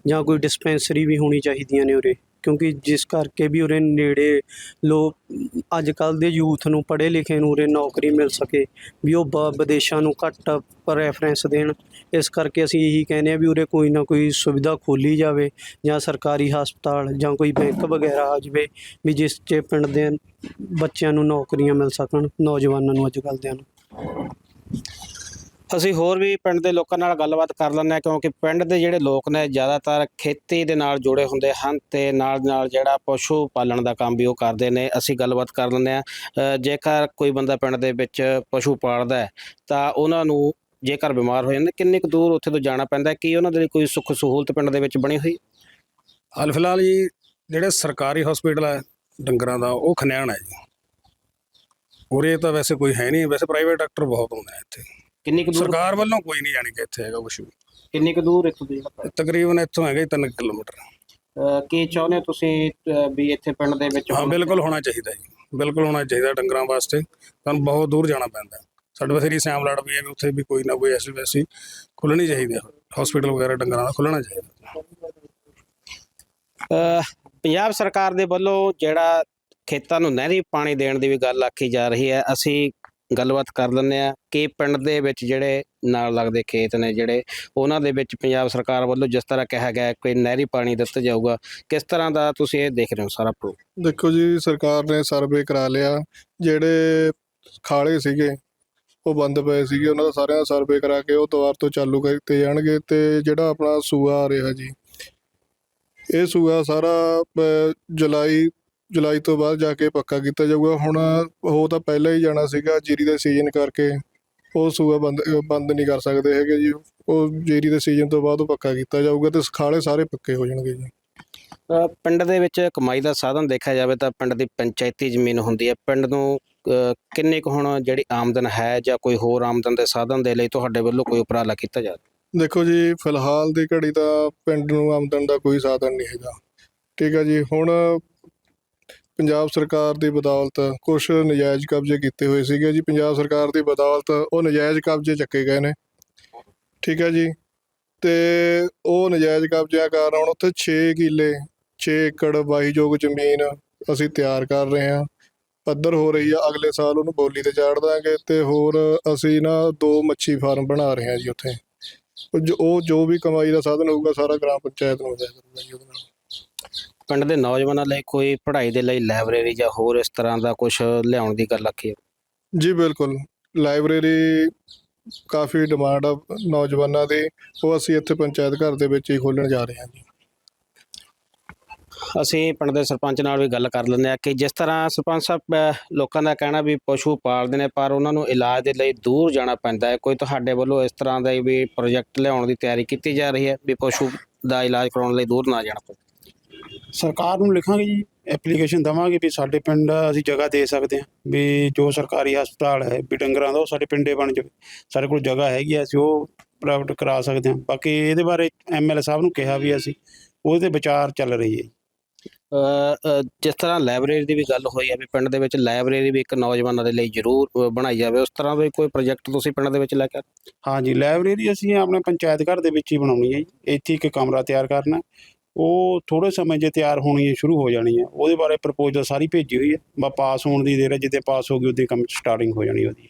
ਜਾਂ ਕੋਈ ਡਿਸਪੈਂਸਰੀ ਵੀ ਹੋਣੀ ਚਾਹੀਦੀਆਂ ਨੇ ਉਰੇ, ਕਿਉਂਕਿ ਜਿਸ ਕਰਕੇ ਵੀ ਉਰੇ ਨੇੜੇ ਲੋਕ ਅੱਜ ਕੱਲ ਦੇ ਯੂਥ ਨੂੰ ਪੜ੍ਹੇ ਲਿਖੇ ਨੂੰ ਉਰੇ ਨੌਕਰੀ ਮਿਲ ਸਕੇ, ਵੀ ਉਹ ਬ- ਵਿਦੇਸ਼ਾਂ ਨੂੰ ਘੱਟ ਪ੍ਰੈਫਰੈਂਸ ਦੇਣ। ਇਸ ਕਰਕੇ ਅਸੀਂ ਇਹੀ ਕਹਿੰਦੇ ਆ ਵੀ ਉਰੇ ਕੋਈ ਨਾ ਕੋਈ ਸੁਵਿਧਾ ਖੋਲੀ ਜਾਵੇ ਜਾਂ ਸਰਕਾਰੀ ਹਸਪਤਾਲ ਜਾਂ ਕੋਈ ਬੈਂਕ ਵਗੈਰਾ ਆ ਜਾਵੇ ਵੀ ਜਿਸ 'ਚ ਪਿੰਡ ਦੇ ਬੱਚਿਆਂ ਨੂੰ ਨੌਕਰੀਆਂ ਮਿਲ ਸਕਣ, ਨੌਜਵਾਨਾਂ ਨੂੰ ਅੱਜ ਕੱਲ੍ਹ ਦਿਆਂ ਨੂੰ। ਅਸੀਂ ਹੋਰ ਵੀ ਪਿੰਡ ਦੇ ਲੋਕਾਂ ਨਾਲ ਗੱਲਬਾਤ ਕਰ ਲੈਂਦੇ ਹਾਂ ਕਿਉਂਕਿ ਪਿੰਡ ਦੇ ਜਿਹੜੇ ਲੋਕ ਨੇ ਜ਼ਿਆਦਾਤਰ ਖੇਤੀ ਦੇ ਨਾਲ ਜੁੜੇ ਹੁੰਦੇ ਹਨ ਤੇ ਨਾਲ ਨਾਲ ਜਿਹੜਾ ਪਸ਼ੂ ਪਾਲਣ ਦਾ ਕੰਮ ਵੀ ਉਹ ਕਰਦੇ ਨੇ। ਅਸੀਂ ਗੱਲਬਾਤ ਕਰ ਲੈਂਦੇ ਹਾਂ ਜੇਕਰ ਕੋਈ ਬੰਦਾ ਪਿੰਡ ਦੇ ਵਿੱਚ ਪਸ਼ੂ ਪਾਲਦਾ ਹੈ ਤਾਂ ਉਹਨਾਂ ਨੂੰ ਜੇਕਰ ਬਿਮਾਰ ਹੋ ਜਾਂਦੇ ਕਿੰਨੀ ਕੁ ਦੂਰ ਉੱਥੇ ਤੋਂ ਜਾਣਾ ਪੈਂਦਾ? ਕੀ ਉਹਨਾਂ ਦੇ ਲਈ ਕੋਈ ਸੁੱਖ ਸਹੂਲਤ ਪਿੰਡ ਦੇ ਵਿੱਚ ਬਣੀ ਹੋਈ? ਹਾਲ ਫਿਲਹਾਲ ਜੀ ਜਿਹੜੇ ਸਰਕਾਰੀ ਹਸਪੀਟਲ ਹੈ ਡੰਗਰਾਂ ਦਾ ਉਹ ਖਨਿਆਣ ਹੈ ਜੀ। ਉਰੇ ਤਾਂ ਵੈਸੇ ਕੋਈ ਹੈ ਨਹੀਂ ਵੈਸੇ ਪ੍ਰਾਈਵੇਟ ਡਾਕਟਰ ਬਹੁਤ ਹੁੰਦੇ ਆ ਇੱਥੇ। ਕਿੰਨੀ ਕੁ ਦੂਰ? ਸਰਕਾਰ ਵੱਲੋਂ ਕੋਈ ਨਹੀਂ ਜਾਣੀ ਕਿ ਇੱਥੇ ਹੈਗਾ ਕੁਝ ਵੀ। ਕਿੰਨੀ ਕੁ ਦੂਰ ਇੱਥੋਂ ਦੀ? ਤਕਰੀਬਨ ਇੱਥੋਂ ਹੈਗਾ 3 ਕਿਲੋਮੀਟਰ। ਕੀ ਚਾਹੁੰਦੇ ਹੋ ਤੁਸੀਂ ਵੀ ਇੱਥੇ ਪਿੰਡ ਦੇ ਵਿੱਚ ਹਾਂ ਬਿਲਕੁਲ ਹੋਣਾ ਚਾਹੀਦਾ ਜੀ। ਬਿਲਕੁਲ ਹੋਣਾ ਚਾਹੀਦਾ ਡੰਗਰਾਂ ਵਾਸਤੇ। ਤੁਹਾਨੂੰ ਬਹੁਤ ਦੂਰ ਜਾਣਾ ਪੈਂਦਾ। ਸਾਡੇ ਬਥੇਰੀ ਸਿਆਮ ਲੜ ਵੀ ਹੈ ਵੀ ਉੱਥੇ ਵੀ ਕੋਈ ਨਾ ਕੋਈ ਐਸੀ ਵੈਸੀ ਖੁੱਲਣੀ ਚਾਹੀਦੀ ਹੈ। ਹਸਪੀਟਲ ਵਗੈਰਾ ਡੰਗਰਾਂ ਦਾ ਖੁੱਲਣਾ ਚਾਹੀਦਾ। ਪੰਜਾਬ ਸਰਕਾਰ ਦੇ ਵੱਲੋਂ ਜਿਹੜਾ ਖੇਤਾਂ ਨੂੰ ਨਹਿਰੀ ਪਾਣੀ ਦੇਣ ਦੀ ਵੀ ਗੱਲ ਆਖੀ ਜਾ ਰਹੀ ਹੈ ਅਸੀਂ ਗੱਲਬਾਤ ਕਰ ਲੈਂਦੇ ਆ ਕਿ ਪਿੰਡ ਦੇ ਵਿੱਚ ਜਿਹੜੇ ਨਾਲ ਲੱਗਦੇ ਖੇਤ ਨੇ ਜਿਹੜੇ ਉਹਨਾਂ ਦੇ ਵਿੱਚ ਪੰਜਾਬ ਸਰਕਾਰ ਵੱਲੋਂ ਜਿਸ ਤਰ੍ਹਾਂ ਕਿਹਾ ਗਿਆ ਕਿ ਨਹਿਰੀ ਪਾਣੀ ਦਿੱਤਾ ਜਾਊਗਾ ਕਿਸ ਤਰ੍ਹਾਂ ਦਾ ਤੁਸੀਂ ਇਹ ਦੇਖ ਰਹੇ ਹੋ ਸਾਰਾ ਪ੍ਰੋ ਦੇਖੋ ਜੀ ਸਰਕਾਰ ਨੇ ਸਰਵੇ ਕਰਾ ਲਿਆ ਜਿਹੜੇ ਖਾਲੇ ਸੀਗੇ ਉਹ ਬੰਦ ਪਏ ਸੀਗੇ, ਉਹਨਾਂ ਦਾ ਸਾਰਿਆਂ ਦਾ ਸਰਵੇ ਕਰਾ ਕੇ ਉਹ ਦੁਬਾਰ ਤੋਂ ਚਾਲੂ ਕੀਤੇ ਜਾਣਗੇ ਤੇ ਜਿਹੜਾ ਆਪਣਾ ਸੂਆ ਆ ਰਿਹਾ ਜੀ, ਇਹ ਸੂਆ ਸਾਰਾ ਜੁਲਾਈ ਜੁਲਾਈ ਤੋਂ ਬਾਅਦ ਜਾ ਕੇ ਪੱਕਾ ਕੀਤਾ ਜਾਊਗਾ। ਹੁਣ ਉਹ ਤਾਂ ਪਹਿਲਾਂ ਹੀ ਜਾਣਾ ਸੀਗਾ, ਜੀਰੀ ਦੇ ਸੀਜ਼ਨ ਕਰਕੇ ਉਹ ਸੂਆ ਬੰਦ ਬੰਦ ਨਹੀਂ ਕਰ ਸਕਦੇ ਹੈਗੇ ਜੀ। ਉਹ ਜੀਰੀ ਦੇ ਸੀਜ਼ਨ ਤੋਂ ਬਾਅਦ ਉਹ ਪੱਕਾ ਕੀਤਾ ਜਾਊਗਾ ਤੇ ਖਾਲੇ ਸਾਰੇ ਪੱਕੇ ਹੋ ਜਾਣਗੇ ਜੀ। ਪਿੰਡ ਦੇ ਵਿੱਚ ਕਮਾਈ ਦਾ ਸਾਧਨ ਦੇਖਿਆ ਜਾਵੇ ਤਾਂ ਪਿੰਡ ਦੀ ਪੰਚਾਇਤੀ ਜ਼ਮੀਨ ਹੁੰਦੀ ਹੈ। ਪਿੰਡ ਨੂੰ ਕਿੰਨੀ ਕੁ ਹੁਣ ਜਿਹੜੀ ਆਮਦਨ ਹੈ ਜਾਂ ਕੋਈ ਹੋਰ ਆਮਦਨ ਦੇ ਸਾਧਨ ਦੇ ਲਈ ਤੁਹਾਡੇ ਵੱਲੋਂ ਕੋਈ ਉਪਰਾਲਾ ਕੀਤਾ ਜਾ ਦੇਖੋ ਜੀ, ਫਿਲਹਾਲ ਦੀ ਘੜੀ ਤਾਂ ਪਿੰਡ ਨੂੰ ਆਮਦਨ ਦਾ ਕੋਈ ਸਾਧਨ ਨਹੀਂ ਹੈਗਾ। ਠੀਕ ਹੈ ਜੀ, ਹੁਣ ਪੰਜਾਬ ਸਰਕਾਰ ਦੀ ਬਦੌਲਤ ਕੁਝ ਨਜਾਇਜ਼ ਕਬਜ਼ੇ ਕੀਤੇ ਹੋਏ ਸੀਗੇ ਜੀ। ਪੰਜਾਬ ਸਰਕਾਰ ਦੀ ਬਦੌਲਤ ਉਹ ਨਜਾਇਜ਼ ਕਬਜ਼ੇ ਚੱਕੇ ਗਏ ਨੇ। ਠੀਕ ਹੈ ਜੀ, ਤੇ ਉਹ ਨਜਾਇਜ਼ ਕਬਜ਼ਿਆਂ ਕਾਰਨ ਹੁਣ ਉੱਥੇ 6 ਕਿੱਲੇ 6 ਏਕੜ ਵਾਹੀਯੋਗ ਜ਼ਮੀਨ ਅਸੀਂ ਤਿਆਰ ਕਰ ਰਹੇ ਹਾਂ। ਪੱਧਰ ਹੋ ਰਹੀ ਆ ਅਗਲੇ ਸਾਲ ਉਹਨੂੰ ਬੋਲੀ ਤੇ ਚਾੜ ਦਾਂਗੇ ਤੇ ਹੋਰ ਅਸੀਂ ਨਾ ਦੋ ਮੱਛੀ ਫਾਰਮ ਬਣਾ ਰਹੇ ਹਾਂ ਜੀ ਉੱਥੇ। ਉਹ ਜੋ- ਵੀ ਕਮਾਈ ਦਾ ਸਾਧਨ ਹੋਊਗਾ ਸਾਰਾ ਗ੍ਰਾਮ ਪੰਚਾਇਤ ਨੂੰ ਦਿਆ ਕਰੂਗਾ ਜੀ ਉਹਦੇ ਨਾਲ। ਪਿੰਡ ਦੇ ਨੌਜਵਾਨਾਂ ਲਈ ਕੋਈ ਪੜ੍ਹਾਈ ਦੇ ਲਈ ਲਾਇਬ੍ਰੇਰੀ ਜਾਂ ਹੋਰ ਇਸ ਤਰ੍ਹਾਂ ਦਾ ਕੁਝ ਲਿਆਉਣ ਦੀ ਗੱਲ ਆਖੀ? ਜੀ ਬਿਲਕੁਲ। ਲਾਇਬ੍ਰੇਰੀ ਕਾਫੀ ਡਿਮਾਂਡ ਆ ਨੌਜਵਾਨਾਂ ਦੀ। ਉਹ ਅਸੀਂ ਇੱਥੇ ਪੰਚਾਇਤ ਘਰ ਦੇ ਵਿੱਚ ਹੀ ਖੋਲਣ ਜਾ ਰਹੇ ਹਾਂ ਜੀ। ਅਸੀਂ ਪਿੰਡ ਦੇ ਸਰਪੰਚ ਨਾਲ ਵੀ ਗੱਲ ਕਰ ਲੈਂਦੇ ਆ ਕਿ ਜਿਸ ਤਰ੍ਹਾਂ ਸਰਪੰਚ ਸਾਹਿਬ ਲੋਕਾਂ ਦਾ ਕਹਿਣਾ ਵੀ ਪਸ਼ੂ ਪਾਲਦੇ ਨੇ, ਪਰ ਉਹਨਾਂ ਨੂੰ ਇਲਾਜ ਦੇ ਲਈ ਦੂਰ ਜਾਣਾ ਪੈਂਦਾ ਹੈ। ਕੋਈ ਤੁਹਾਡੇ ਵੱਲੋਂ ਇਸ ਤਰ੍ਹਾਂ ਦਾ ਵੀ ਪ੍ਰੋਜੈਕਟ ਲਿਆਉਣ ਦੀ ਤਿਆਰੀ ਕੀਤੀ ਜਾ ਰਹੀ ਹੈ ਵੀ ਪਸ਼ੂ ਦਾ ਇਲਾਜ ਕਰਾਉਣ ਲਈ ਦੂਰ ਨਾ ਜਾਣਾ ਪਵੇ? ਸਰਕਾਰ ਨੂੰ ਲਿਖਾਂਗੇ ਜੀ ਐਪਲੀਕੇਸ਼ਨ ਦਵਾਂਗੇ ਵੀ ਸਾਡੇ ਪਿੰਡ ਅਸੀਂ ਜਗ੍ਹਾ ਦੇ ਸਕਦੇ ਹਾਂ। ਵੀ ਜੋ ਸਰਕਾਰੀ ਹਸਪਤਾਲ ਹੈ, ਵੀ ਡੰਗਰਾਂ ਦਾ ਉਹ ਸਾਡੇ ਪਿੰਡੇ ਬਣ ਜਾਵੇ। ਸਾਡੇ ਕੋਲ ਜਗ੍ਹਾ ਹੈਗੀ ਆ, ਅਸੀਂ ਉਹ ਪ੍ਰਾਈਵੇਟ ਕਰਾ ਸਕਦੇ ਹਾਂ। ਬਾਕੀ ਇਹਦੇ ਬਾਰੇ ਐਮਐਲਏ ਸਾਹਿਬ ਨੂੰ ਕਿਹਾ ਵੀ ਅਸੀਂ, ਉਹਦੇ ਵਿਚਾਰ ਚੱਲ ਰਹੀ ਹੈ। ਜਿਸ ਤਰ੍ਹਾਂ ਲਾਇਬ੍ਰੇਰੀ ਦੀ ਵੀ ਗੱਲ ਹੋਈ ਹੈ ਵੀ ਪਿੰਡ ਦੇ ਵਿੱਚ ਲਾਇਬ੍ਰੇਰੀ ਵੀ ਇੱਕ ਨੌਜਵਾਨਾਂ ਦੇ ਲਈ ਜ਼ਰੂਰ ਬਣਾਈ ਜਾਵੇ ਉਸ ਤਰ੍ਹਾਂ ਦਾ ਕੋਈ ਪ੍ਰੋਜੈਕਟ ਤੁਸੀਂ ਪਿੰਡ ਦੇ ਵਿੱਚ ਲੈ ਕੇ ਹਾਂਜੀ ਲਾਇਬ੍ਰੇਰੀ ਅਸੀਂ ਆਪਣੇ ਪੰਚਾਇਤ ਘਰ ਦੇ ਵਿੱਚ ਹੀ ਬਣਾਉਣੀ ਹੈ ਜੀ। ਇੱਥੇ ਇੱਕ ਕਮਰਾ ਤਿਆਰ ਕਰਨਾ ਉਹ ਥੋੜੇ ਸਮੇਂ 'ਚ ਤਿਆਰ ਹੋਣੀ ਹੈ ਸ਼ੁਰੂ ਹੋ ਜਾਣੀ ਹੈ। ਉਹਦੇ ਬਾਰੇ ਪ੍ਰਪੋਜ਼ਲ ਸਾਰੀ ਭੇਜੀ ਹੋਈ ਹੈ। ਬਾ ਪਾਸ ਹੋਣ ਦੀ ਦੇਰ ਹੈ ਜਿੱਦੇ ਪਾਸ ਹੋ ਗਈ ਉਹਦੇ ਕੰਮ ਸਟਾਰਟਿੰਗ ਹੋ ਜਾਣੀ ਉਹਦੀ।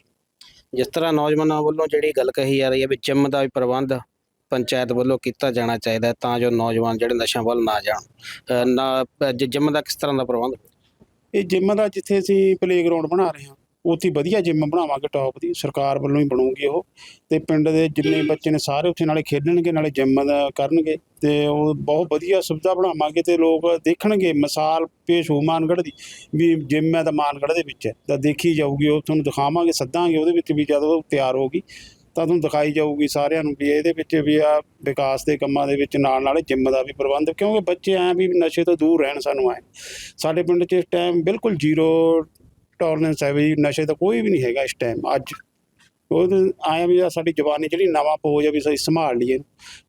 ਜਿਸ ਤਰ੍ਹਾਂ ਨੌਜਵਾਨਾਂ ਵੱਲੋਂ ਜਿਹੜੀ ਗੱਲ ਕਹੀ ਜਾ ਰਹੀ ਹੈ ਵੀ ਜਿੰਮ ਦਾ ਵੀ ਪ੍ਰਬੰਧ ਪੰਚਾਇਤ ਵੱਲੋਂ ਕੀਤਾ ਜਾਣਾ ਚਾਹੀਦਾ ਤਾਂ ਜੋ ਨੌਜਵਾਨ ਜਿਹੜੇ ਨਸ਼ਿਆਂ ਵੱਲ ਨਾ ਜਾਣ। ਨਾ ਅਹ ਦਾ ਕਿਸ ਤਰ੍ਹਾਂ ਦਾ ਪ੍ਰਬੰਧ? ਇਹ ਜਿੰਮ ਦਾ ਜਿੱਥੇ ਅਸੀਂ ਪਲੇਗਰਾਉਂਡ ਬਣਾ ਰਹੇ ਹਾਂ, ਉੱਥੇ ਵਧੀਆ ਜਿੰਮ ਬਣਾਵਾਂਗੇ ਟੌਪ ਦੀ, ਸਰਕਾਰ ਵੱਲੋਂ ਹੀ ਬਣੂਗੀ ਉਹ। ਤੇ ਪਿੰਡ ਦੇ ਜਿੰਨੇ ਬੱਚੇ ਨੇ ਸਾਰੇ ਉੱਥੇ ਨਾਲੇ ਖੇਡਣਗੇ, ਨਾਲੇ ਜਿੰਮ ਕਰਨਗੇ ਤੇ ਉਹ ਬਹੁਤ ਵਧੀਆ ਸੁਵਿਧਾ ਬਣਾਵਾਂਗੇ ਤੇ ਲੋਕ ਦੇਖਣਗੇ ਮਿਸਾਲ ਪੇਸ਼ ਹੋ ਮਾਨਗੜ ਦੀ ਵੀ ਜਿੰਮ ਹੈ ਤਾਂ ਮਾਨਗੜ ਦੇ ਵਿੱਚ ਹੈ। ਤਾਂ ਦੇਖੀ ਜਾਊਗੀ, ਉਹ ਤੁਹਾਨੂੰ ਦਿਖਾਵਾਂਗੇ, ਸੱਦਾਂਗੇ ਉਹਦੇ ਵਿੱਚ ਵੀ ਜਦੋਂ ਉਹ ਤਿਆਰ ਹੋਊਗੀ। ਤਾਂ ਤੁਹਾਨੂੰ ਦਿਖਾਈ ਜਾਊਗੀ ਸਾਰਿਆਂ ਨੂੰ ਵੀ ਇਹਦੇ ਵਿੱਚ ਵੀ ਆ ਵਿਕਾਸ ਦੇ ਕੰਮਾਂ ਦੇ ਵਿੱਚ ਨਾਲ ਨਾਲ ਜਿੰਮ ਦਾ ਵੀ ਪ੍ਰਬੰਧ, ਕਿਉਂਕਿ ਬੱਚੇ ਐ ਵੀ ਨਸ਼ੇ ਤੋਂ ਦੂਰ ਰਹਿਣ ਸਾਨੂੰ ਐ। ਸਾਡੇ ਪਿੰਡ 'ਚ ਇਸ ਟਾਈਮ ਬਿਲਕੁਲ ਜ਼ੀਰੋ ਟੋਲਰੈਂਸ ਹੈ ਵੀ ਨਸ਼ੇ ਦਾ ਕੋਈ ਵੀ ਨਹੀਂ ਹੈਗਾ ਇਸ ਟਾਈਮ ਅੱਜ। ਉਹ ਆਇਆ ਵੀ ਆ ਸਾਡੀ ਜਵਾਨੀ ਜਿਹੜੀ ਨਵਾਂ ਪੋਜ ਆ ਵੀ ਅਸੀਂ ਸੰਭਾਲ ਲਈਏ।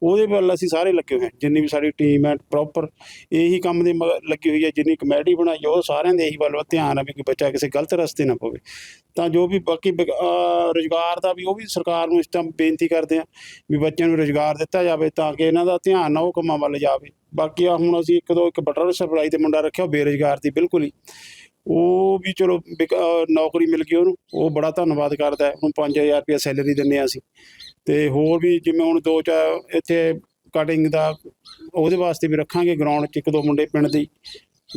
ਉਹਦੇ ਵੱਲ ਅਸੀਂ ਸਾਰੇ ਲੱਗੇ ਹੋਏ ਹਾਂ, ਜਿੰਨੀ ਵੀ ਸਾਡੀ ਟੀਮ ਹੈ ਪ੍ਰੋਪਰ ਇਹੀ ਕੰਮ ਦੇ ਮਗਰ ਲੱਗੀ ਹੋਈ ਹੈ, ਜਿੰਨੀ ਕਮੇਟੀ ਬਣਾਈ ਉਹ ਸਾਰਿਆਂ ਦੇ ਇਹੀ ਵੱਲ ਧਿਆਨ ਆ ਵੀ ਕੋਈ ਬੱਚਾ ਕਿਸੇ ਗਲਤ ਰਸਤੇ ਨਾ ਪਵੇ। ਤਾਂ ਜੋ ਵੀ ਬਾਕੀ ਬਿਗ- ਰੁਜ਼ਗਾਰ ਦਾ ਵੀ ਉਹ ਵੀ ਸਰਕਾਰ ਨੂੰ ਇਸ ਟਾਈਮ ਬੇਨਤੀ ਕਰਦੇ ਆ ਵੀ ਬੱਚਿਆਂ ਨੂੰ ਰੁਜ਼ਗਾਰ ਦਿੱਤਾ ਜਾਵੇ ਤਾਂ ਕਿ ਇਹਨਾਂ ਦਾ ਧਿਆਨ ਨਾ ਉਹ ਕੰਮਾਂ ਵੱਲ ਜਾਵੇ। ਬਾਕੀ ਆ ਹੁਣ ਅਸੀਂ ਇੱਕ ਦੋ ਇੱਕ ਬਟਰ ਸਪਲਾਈ ਤੇ ਮੁੰਡਾ ਰੱਖਿਆ, ਉਹ ਬੇਰੁਜ਼ਗਾਰ ਦੀ ਬਿਲਕੁਲ ਹੀ। ਉਹ ਵੀ ਚਲੋ ਬਿਕ- ਨੌਕਰੀ ਮਿਲ ਗਈ ਉਹਨੂੰ। ਉਹ ਬੜਾ ਧੰਨਵਾਦ ਕਰਦਾ ਹੈ। ਹੁਣ 5000 ਰੁਪਏ ਸੈਲਰੀ ਦਿੰਦੇ ਆ ਅਸੀਂ। ਤੇ ਹੋਰ ਵੀ ਜਿਵੇਂ ਹੁਣ ਦੋ ਚਾਰ ਇੱਥੇ ਕਟਿੰਗ ਦਾ ਉਹਦੇ ਵਾਸਤੇ ਵੀ ਰੱਖਾਂਗੇ ਗਰਾਊਂਡ 'ਚ ਇੱਕ ਦੋ ਮੁੰਡੇ ਪਿੰਡ ਦੀ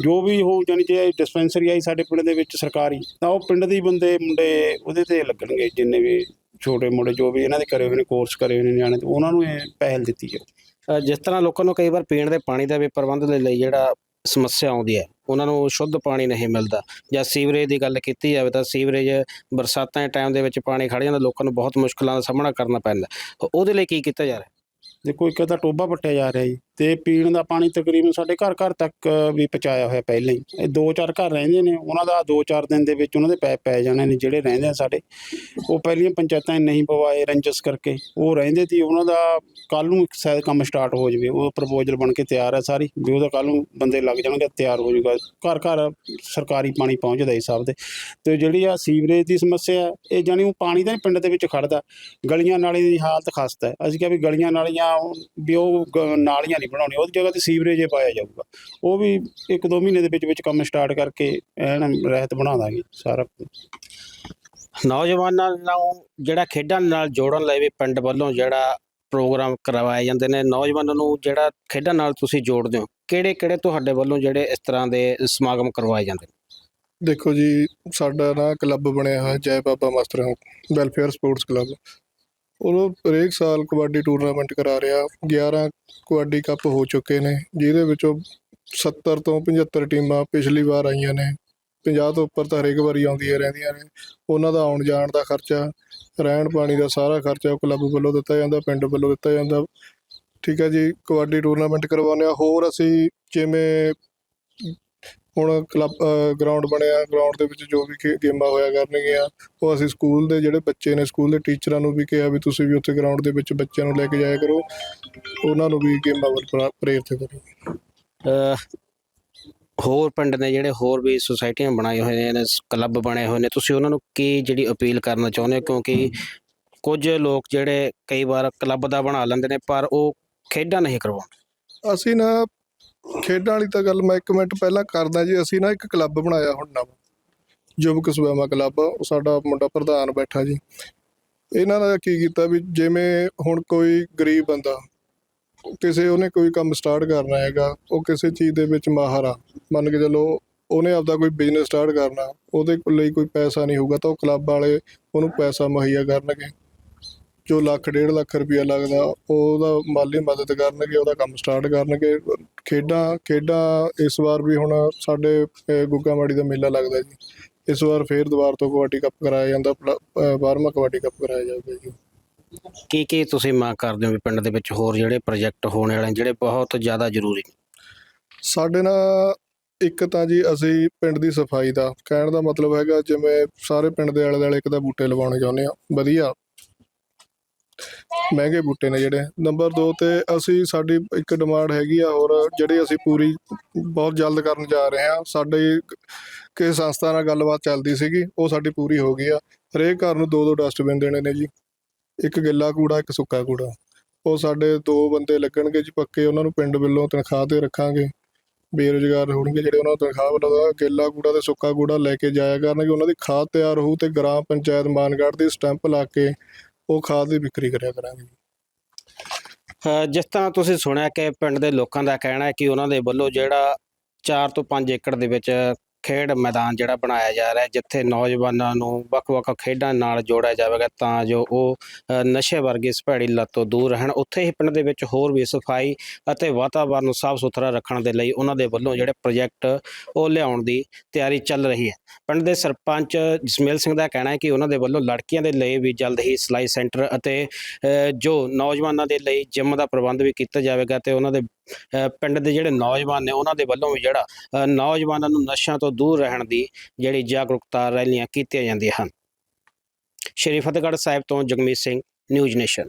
ਜੋ ਵੀ ਹੋ ਜਾਣੀ ਜੇ ਡਿਸਪੈਂਸਰੀ ਆਈ ਸਾਡੇ ਪਿੰਡ ਦੇ ਵਿੱਚ ਸਰਕਾਰੀ, ਤਾਂ ਉਹ ਪਿੰਡ ਦੇ ਬੰਦੇ ਮੁੰਡੇ ਉਹਦੇ ਤੇ ਲੱਗਣਗੇ ਜਿੰਨੇ ਵੀ ਛੋਟੇ ਮੁੰਡੇ ਜੋ ਵੀ ਇਹਨਾਂ ਦੇ ਕਰੇ ਹੋਏ ਨੇ ਕੋਰਸ ਕਰੇ ਹੋਏ ਨੇ ਨਿਆਣੇ ਉਹਨਾਂ ਨੂੰ ਇਹ ਪਹਿਲ ਦਿੱਤੀ ਹੈ ਜਿਸ ਤਰ੍ਹਾਂ ਲੋਕਾਂ ਨੂੰ ਕਈ ਵਾਰ ਪੀਣ ਦੇ ਪਾਣੀ ਦਾ ਵੀ ਪ੍ਰਬੰਧ ਦੇ ਲਈ ਜਿਹੜਾ ਸਮੱਸਿਆ ਆਉਂਦੀ ਹੈ ਉਹਨਾਂ ਨੂੰ ਸ਼ੁੱਧ ਪਾਣੀ ਨਹੀਂ ਮਿਲਦਾ। ਜਾਂ ਸੀਵਰੇਜ ਦੀ ਗੱਲ ਕੀਤੀ ਜਾਵੇ ਤਾਂ ਸੀਵਰੇਜ ਬਰਸਾਤਾਂ ਦੇ ਟਾਈਮ ਦੇ ਵਿੱਚ ਪਾਣੀ ਖੜ ਜਾਂਦਾ, ਲੋਕਾਂ ਨੂੰ ਬਹੁਤ ਮੁਸ਼ਕਲਾਂ ਦਾ ਸਾਹਮਣਾ ਕਰਨਾ ਪੈਂਦਾ। ਉਹਦੇ ਲਈ ਕੀ ਕੀਤਾ ਜਾ ਰਿਹਾ? ਦੇਖੋ, ਇੱਕ ਤਾਂ ਟੋਬਾ ਪੱਟਿਆ ਜਾ ਰਿਹਾ ਜੀ। ਤੇ ਪੀਣ ਦਾ ਪਾਣੀ ਤਕਰੀਬਨ ਸਾਡੇ ਘਰ ਘਰ ਤੱਕ ਵੀ ਪਹੁੰਚਾਇਆ ਹੋਇਆ ਪਹਿਲਾਂ ਹੀ। ਇਹ ਦੋ ਚਾਰ ਘਰ ਰਹਿੰਦੇ ਨੇ, ਉਹਨਾਂ ਦਾ ਦੋ ਚਾਰ ਦਿਨ ਦੇ ਵਿੱਚ ਉਹਨਾਂ ਦੇ ਪੈਪ ਪੈ ਜਾਣੇ ਨੇ ਜਿਹੜੇ ਰਹਿੰਦੇ ਆ ਸਾਡੇ। ਉਹ ਪਹਿਲੀਆਂ ਪੰਚਾਇਤਾਂ ਨੇ ਨਹੀਂ ਪਵਾਏ ਰੰਜਸ ਕਰਕੇ। ਉਹ ਰਹਿੰਦੇ ਸੀ ਉਹਨਾਂ ਦਾ ਕੱਲ ਨੂੰ ਇੱਕ ਸ਼ਾਇਦ ਕੰਮ ਸਟਾਰਟ ਹੋ ਜਾਵੇ। ਉਹ ਪ੍ਰਪੋਜ਼ਲ ਬਣ ਕੇ ਤਿਆਰ ਹੈ ਸਾਰੀ। ਵੀ ਉਹਦਾ ਕੱਲ ਨੂੰ ਬੰਦੇ ਲੱਗ ਜਾਣਗੇ, ਤਿਆਰ ਹੋ ਜਾਊਗਾ। ਘਰ ਘਰ ਸਰਕਾਰੀ ਪਾਣੀ ਪਹੁੰਚਦਾ ਇਸ ਸਭ ਦੇ। ਤੇ ਜਿਹੜੀ ਆ ਸੀਵਰੇਜ ਦੀ ਸਮੱਸਿਆ ਇਹ ਜਾਨੀ ਉਹ ਪਾਣੀ ਤਾਂ ਨਹੀਂ ਪਿੰਡ ਦੇ ਵਿੱਚ ਖੜਦਾ। ਗਲੀਆਂ ਨਾਲੀਆਂ ਦੀ ਹਾਲਤ ਖਸਤਾ ਹੈ। ਅਸੀਂ ਕਿਹਾ ਵੀ ਗਲੀਆਂ ਨਾਲੀਆਂ, ਵੀ ਉਹ ਗ- ਨਾਲੀਆਂ ਨਹੀਂ ਬਣਾਉਣੀ ਉਹਦੀ ਜਗ੍ਹਾ ਤੇ ਸੀਵਰੇਜ ਹੀ ਪਾਇਆ ਜਾਊਗਾ। ਉਹ ਵੀ ਇੱਕ ਦੋ ਮਹੀਨੇ ਦੇ ਵਿੱਚ ਵਿੱਚ ਕੰਮ ਸਟਾਰਟ ਕਰਕੇ ਐਨ ਰਹਿਤ ਬਣਾ ਦਾਂਗੇ ਸਾਰਾ ਨੌਜਵਾਨਾਂ ਨੂੰ ਜਿਹੜਾ ਖੇਡਾਂ ਨਾਲ ਜੋੜਨ ਲਈ ਵੀ ਪਿੰਡ ਵੱਲੋਂ ਜਿਹੜਾ ਪ੍ਰੋਗਰਾਮ ਕਰਵਾਏ ਜਾਂਦੇ ਨੇ ਨੌਜਵਾਨਾਂ ਨੂੰ ਜਿਹੜਾ ਖੇਡਾਂ ਨਾਲ ਤੁਸੀਂ ਜੋੜਦੇ ਹੋ ਕਿਹੜੇ ਕਿਹੜੇ ਤੁਹਾਡੇ ਵੱਲੋਂ ਜਿਹੜੇ ਇਸ ਤਰ੍ਹਾਂ ਦੇ ਸਮਾਗਮ ਕਰਵਾਏ ਜਾਂਦੇ ਨੇ? ਦੇਖੋ ਜੀ ਸਾਡਾ ਨਾ ਕਲੱਬ ਬਣਿਆ ਹੋਇਆ Jai Baba master welfare sports club ਉਹ ਹਰੇਕ ਸਾਲ ਕਬੱਡੀ ਟੂਰਨਾਮੈਂਟ ਕਰਾ ਰਿਹਾ। 11 ਕਬੱਡੀ ਕੱਪ ਹੋ ਚੁੱਕੇ ਨੇ, ਜਿਹਦੇ ਵਿੱਚੋਂ 70 ਤੋਂ 75 ਟੀਮਾਂ ਪਿਛਲੀ ਵਾਰ ਆਈਆਂ ਨੇ। 50 ਤੋਂ ਉੱਪਰ ਤਾਂ ਹਰੇਕ ਵਾਰੀ ਆਉਂਦੀਆਂ ਰਹਿੰਦੀਆਂ ਨੇ। ਉਹਨਾਂ ਦਾ ਆਉਣ ਜਾਣ ਦਾ ਖਰਚਾ, ਰਹਿਣ ਪਾਣੀ ਦਾ ਸਾਰਾ ਖਰਚਾ ਕਲੱਬ ਵੱਲੋਂ ਦਿੱਤਾ ਜਾਂਦਾ, ਪਿੰਡ ਵੱਲੋਂ ਦਿੱਤਾ ਜਾਂਦਾ। ਠੀਕ ਹੈ ਜੀ, ਕਬੱਡੀ ਟੂਰਨਾਮੈਂਟ ਕਰਵਾਉਂਦੇ ਆ ਹੋਰ ਅਸੀਂ ਜਿਵੇਂ ਹੁਣ ਕਲੱਬ ਗਰਾਊਂਡ ਬਣਿਆ ਗਰਾਊਂਡ ਦੇ ਵਿੱਚ ਜੋ ਵੀ ਗੇਮਾਂ ਹੋਇਆ ਕਰਨਗੀਆਂ ਉਹ ਅਸੀਂ ਸਕੂਲ ਦੇ ਜਿਹੜੇ ਬੱਚੇ ਨੇ ਸਕੂਲ ਦੇ ਟੀਚਰਾਂ ਨੂੰ ਵੀ ਕਿਹਾ ਵੀ ਤੁਸੀਂ ਵੀ ਉੱਥੇ ਗਰਾਊਂਡ ਦੇ ਵਿੱਚ ਬੱਚਿਆਂ ਨੂੰ ਲੈ ਕੇ ਜਾਇਆ ਕਰੋ। ਉਹਨਾਂ ਨੂੰ ਵੀ ਗੇਮਾਂ ਵੱਲ ਪ੍ਰਾ- ਪ੍ਰੇਰਿਤ ਕਰੋ। ਹੋਰ ਪਿੰਡ ਨੇ ਜਿਹੜੇ ਹੋਰ ਵੀ ਸੁਸਾਇਟੀਆਂ ਬਣਾਏ ਹੋਏ ਨੇ ਕਲੱਬ ਬਣੇ ਹੋਏ ਨੇ ਤੁਸੀਂ ਉਹਨਾਂ ਨੂੰ ਕੀ ਜਿਹੜੀ ਅਪੀਲ ਕਰਨਾ ਚਾਹੁੰਦੇ ਹੋ? ਕਿਉਂਕਿ ਕੁਝ ਲੋਕ ਜਿਹੜੇ ਕਈ ਵਾਰ ਕਲੱਬ ਦਾ ਬਣਾ ਲੈਂਦੇ ਨੇ ਪਰ ਉਹ ਖੇਡਾਂ ਨਹੀਂ ਕਰਵਾਉਂਦੇ। ਅਸੀਂ ਨਾ ਖੇਡਾਂ ਵਾਲੀ ਤਾਂ ਗੱਲ ਮੈਂ ਇੱਕ ਮਿੰਟ ਪਹਿਲਾਂ ਕਰਦਾ ਜੀ, ਅਸੀਂ ਨਾ ਇੱਕ ਕਲੱਬ ਬਣਾਇਆ ਹੁਣ ਨਵਾਂ। ਯੁਵਕ ਸਵੈਮਾ ਕਲੱਬ ਉਹ ਸਾਡਾ ਮੁੰਡਾ ਪ੍ਰਧਾਨ ਬੈਠਾ ਜੀ। ਇਹਨਾਂ ਦਾ ਕੀ ਕੀਤਾ ਵੀ ਜਿਵੇਂ ਹੁਣ ਕੋਈ ਗਰੀਬ ਬੰਦਾ, ਕਿਸੇ ਉਹਨੇ ਕੋਈ ਕੰਮ ਸਟਾਰਟ ਕਰਨਾ ਹੈਗਾ, ਉਹ ਕਿਸੇ ਚੀਜ਼ ਦੇ ਵਿੱਚ ਮਾਹਰ ਆ। ਮੰਨ ਕੇ ਚੱਲੋ, ਉਹਨੇ ਆਪਦਾ ਕੋਈ ਬਿਜ਼ਨਸ ਸਟਾਰਟ ਕਰਨਾ, ਉਹਦੇ ਲਈ ਕੋਈ ਪੈਸਾ ਨਹੀਂ ਹੋਊਗਾ, ਤਾਂ ਉਹ ਕਲੱਬ ਵਾਲੇ ਉਹਨੂੰ ਪੈਸਾ ਮੁਹੱਈਆ ਕਰਨਗੇ। ਜੋ ਲੱਖ ਡੇਢ ਲੱਖ ਰੁਪਇਆ ਲੱਗਦਾ ਉਹਦਾ ਮਾਲੀ ਮਦਦ ਕਰਨਗੇ ਉਹਦਾ ਕੰਮ ਸਟਾਰਟ ਕਰਨਗੇ। ਖੇਡਾਂ ਖੇਡਾਂ ਇਸ ਵਾਰ ਵੀ ਹੁਣ ਸਾਡੇ ਗੁੱਗਾ ਮਾੜੀ ਦਾ ਮੇਲਾ ਲੱਗਦਾ ਜੀ। ਇਸ ਵਾਰ ਫੇਰ ਦੁਬਾਰ ਤੋਂ ਕਬੱਡੀ ਕੱਪ ਕਰਾਇਆ ਜਾਂਦਾ 12ਵਾਂ ਕਬੱਡੀ ਕੱਪ ਕਰਾਇਆ ਜਾਊਗਾ ਜੀ। ਕੀ ਕੀ ਤੁਸੀਂ ਮੰਗ ਕਰਦੇ ਹੋ ਵੀ ਪਿੰਡ ਦੇ ਵਿੱਚ ਹੋਰ ਜਿਹੜੇ ਪ੍ਰੋਜੈਕਟ ਹੋਣ ਵਾਲੇ ਜਿਹੜੇ ਬਹੁਤ ਜ਼ਿਆਦਾ ਜ਼ਰੂਰੀ ਨੇ? ਸਾਡੇ ਨਾਲ ਇੱਕ ਤਾਂ ਜੀ ਅਸੀਂ ਪਿੰਡ ਦੀ ਸਫ਼ਾਈ ਦਾ ਕਹਿਣ ਦਾ ਮਤਲਬ ਹੈਗਾ ਜਿਵੇਂ ਸਾਰੇ ਪਿੰਡ ਦੇ ਆਲੇ ਦੁਆਲੇ ਇੱਕ ਤਾਂ ਬੂਟੇ ਲਵਾਉਣੇ ਚਾਹੁੰਦੇ ਆ ਵਧੀਆ। ਮਹਿੰਗੇ ਬੂਟੇ ਨੇ ਜਿਹੜੇ। ਨੰਬਰ 2 ਤੇ ਅਸੀਂ, ਸਾਡੀ ਇੱਕ ਡਿਮਾਂਡ ਹੈਗੀ ਆ ਹੋਰ, ਜਿਹੜੀ ਅਸੀਂ ਪੂਰੀ ਬਹੁਤ ਜਲਦ ਕਰਨ ਜਾ ਰਹੇ ਹਾਂ। ਸਾਡੇ ਕਿਸੇ ਸੰਸਥਾ ਨਾਲ ਗੱਲਬਾਤ ਚੱਲਦੀ ਸੀਗੀ, ਉਹ ਸਾਡੀ ਪੂਰੀ ਹੋ ਗਈ ਆ। ਹਰੇਕ ਘਰ ਨੂੰ ਦੋ ਦੋ ਡਸਟਬਿਨ ਦੇਣੇ ਨੇ ਜੀ। ਇੱਕ ਗਿੱਲਾ ਕੂੜਾ, ਇੱਕ ਸੁੱਕਾ ਕੂੜਾ। ਉਹ ਸਾਡੇ ਦੋ ਬੰਦੇ ਲੱਗਣਗੇ ਜੀ ਪੱਕੇ, ਉਹਨਾਂ ਨੂੰ ਪਿੰਡ ਵੱਲੋਂ ਤਨਖਾਹ ਤੇ ਰੱਖਾਂਗੇ। ਬੇਰੁਜ਼ਗਾਰ ਹੋਣਗੇ ਜਿਹੜੇ ਉਹਨਾਂ ਨੂੰ ਤਨਖਾਹ ਵੱਲੋਂ ਦਾ ਗਿੱਲਾ ਕੂੜਾ ਤੇ ਸੁੱਕਾ ਕੂੜਾ ਲੈ ਕੇ ਜਾਇਆ ਕਰਨਗੇ। ਉਹਨਾਂ ਦੀ ਖਾਦ ਤਿਆਰ ਹੋਊ ਤੇ ਗ੍ਰਾਮ ਪੰਚਾਇਤ ਮਾਨਗੜ ਦੀ ਸਟੈਂਪ ਲਾ ਕੇ ਉਹ ਖਾਦ ਦੀ ਵਿਕਰੀ ਕਰਿਆ ਕਰਾਂਗੇ। ਅ, ਜਿਸ ਤਰ੍ਹਾਂ ਤੁਸੀਂ ਸੁਣਿਆ ਕਿ ਪਿੰਡ ਦੇ ਲੋਕਾਂ ਦਾ ਕਹਿਣਾ ਹੈ ਕਿ ਉਹਨਾਂ ਦੇ ਵੱਲੋਂ ਜਿਹੜਾ 4 ਤੋਂ 5 ਏਕੜ ਦੇ ਵਿੱਚ ਖੇਡ ਮੈਦਾਨ ਜਿਹੜਾ ਬਣਾਇਆ ਜਾ ਰਿਹਾ ਜਿੱਥੇ ਨੌਜਵਾਨਾਂ ਨੂੰ ਵੱਖ-ਵੱਖ ਖੇਡਾਂ ਨਾਲ ਜੋੜਿਆ ਜਾਵੇਗਾ, ਤਾਂ ਜੋ ਉਹ ਨਸ਼ੇ ਵਰਗੀ ਇਸ ਭੈੜੀ ਲੱਤ ਤੋਂ ਦੂਰ ਰਹਿਣ। ਉੱਥੇ ਹੀ ਪਿੰਡ ਦੇ ਵਿੱਚ ਹੋਰ ਵੀ ਸਫ਼ਾਈ ਅਤੇ ਵਾਤਾਵਰਨ ਨੂੰ ਸਾਫ਼ ਸੁਥਰਾ ਰੱਖਣ ਦੇ ਲਈ ਉਹਨਾਂ ਦੇ ਵੱਲੋਂ ਜਿਹੜੇ ਪ੍ਰੋਜੈਕਟ ਉਹ ਲਿਆਉਣ ਦੀ ਤਿਆਰੀ ਚੱਲ ਰਹੀ ਹੈ। ਪਿੰਡ ਦੇ ਸਰਪੰਚ ਜਸਮੇਲ ਸਿੰਘ ਦਾ ਕਹਿਣਾ ਹੈ ਕਿ ਉਹਨਾਂ ਦੇ ਵੱਲੋਂ ਲੜਕੀਆਂ ਦੇ ਲਈ ਵੀ ਜਲਦ ਹੀ ਸਿਲਾਈ ਸੈਂਟਰ ਅਤੇ ਜੋ ਨੌਜਵਾਨਾਂ ਦੇ ਲਈ ਜਿਮ ਦਾ ਪ੍ਰਬੰਧ ਵੀ ਕੀਤਾ ਜਾਵੇਗਾ ਤੇ ਉਹਨਾਂ ਦੇ ਪਿੰਡ ਦੇ ਜਿਹੜੇ ਨੌਜਵਾਨ ਨੇ ਉਹਨਾਂ ਦੇ ਵੱਲੋਂ ਵੀ ਜਿਹੜਾ ਅ, ਨੌਜਵਾਨਾਂ ਨੂੰ ਨਸ਼ਿਆਂ ਤੋਂ ਦੂਰ ਰਹਿਣ ਦੀ ਜਿਹੜੀ ਜਾਗਰੂਕਤਾ ਰੈਲੀਆਂ ਕੀਤੀਆਂ ਜਾਂਦੀਆਂ ਹਨ। ਸ਼੍ਰੀ ਫਤਿਹਗੜ੍ਹ ਸਾਹਿਬ ਤੋਂ ਜਗਮੀਤ ਸਿੰਘ ਨਿਊਜ਼ ਨੇਸ਼ਨ।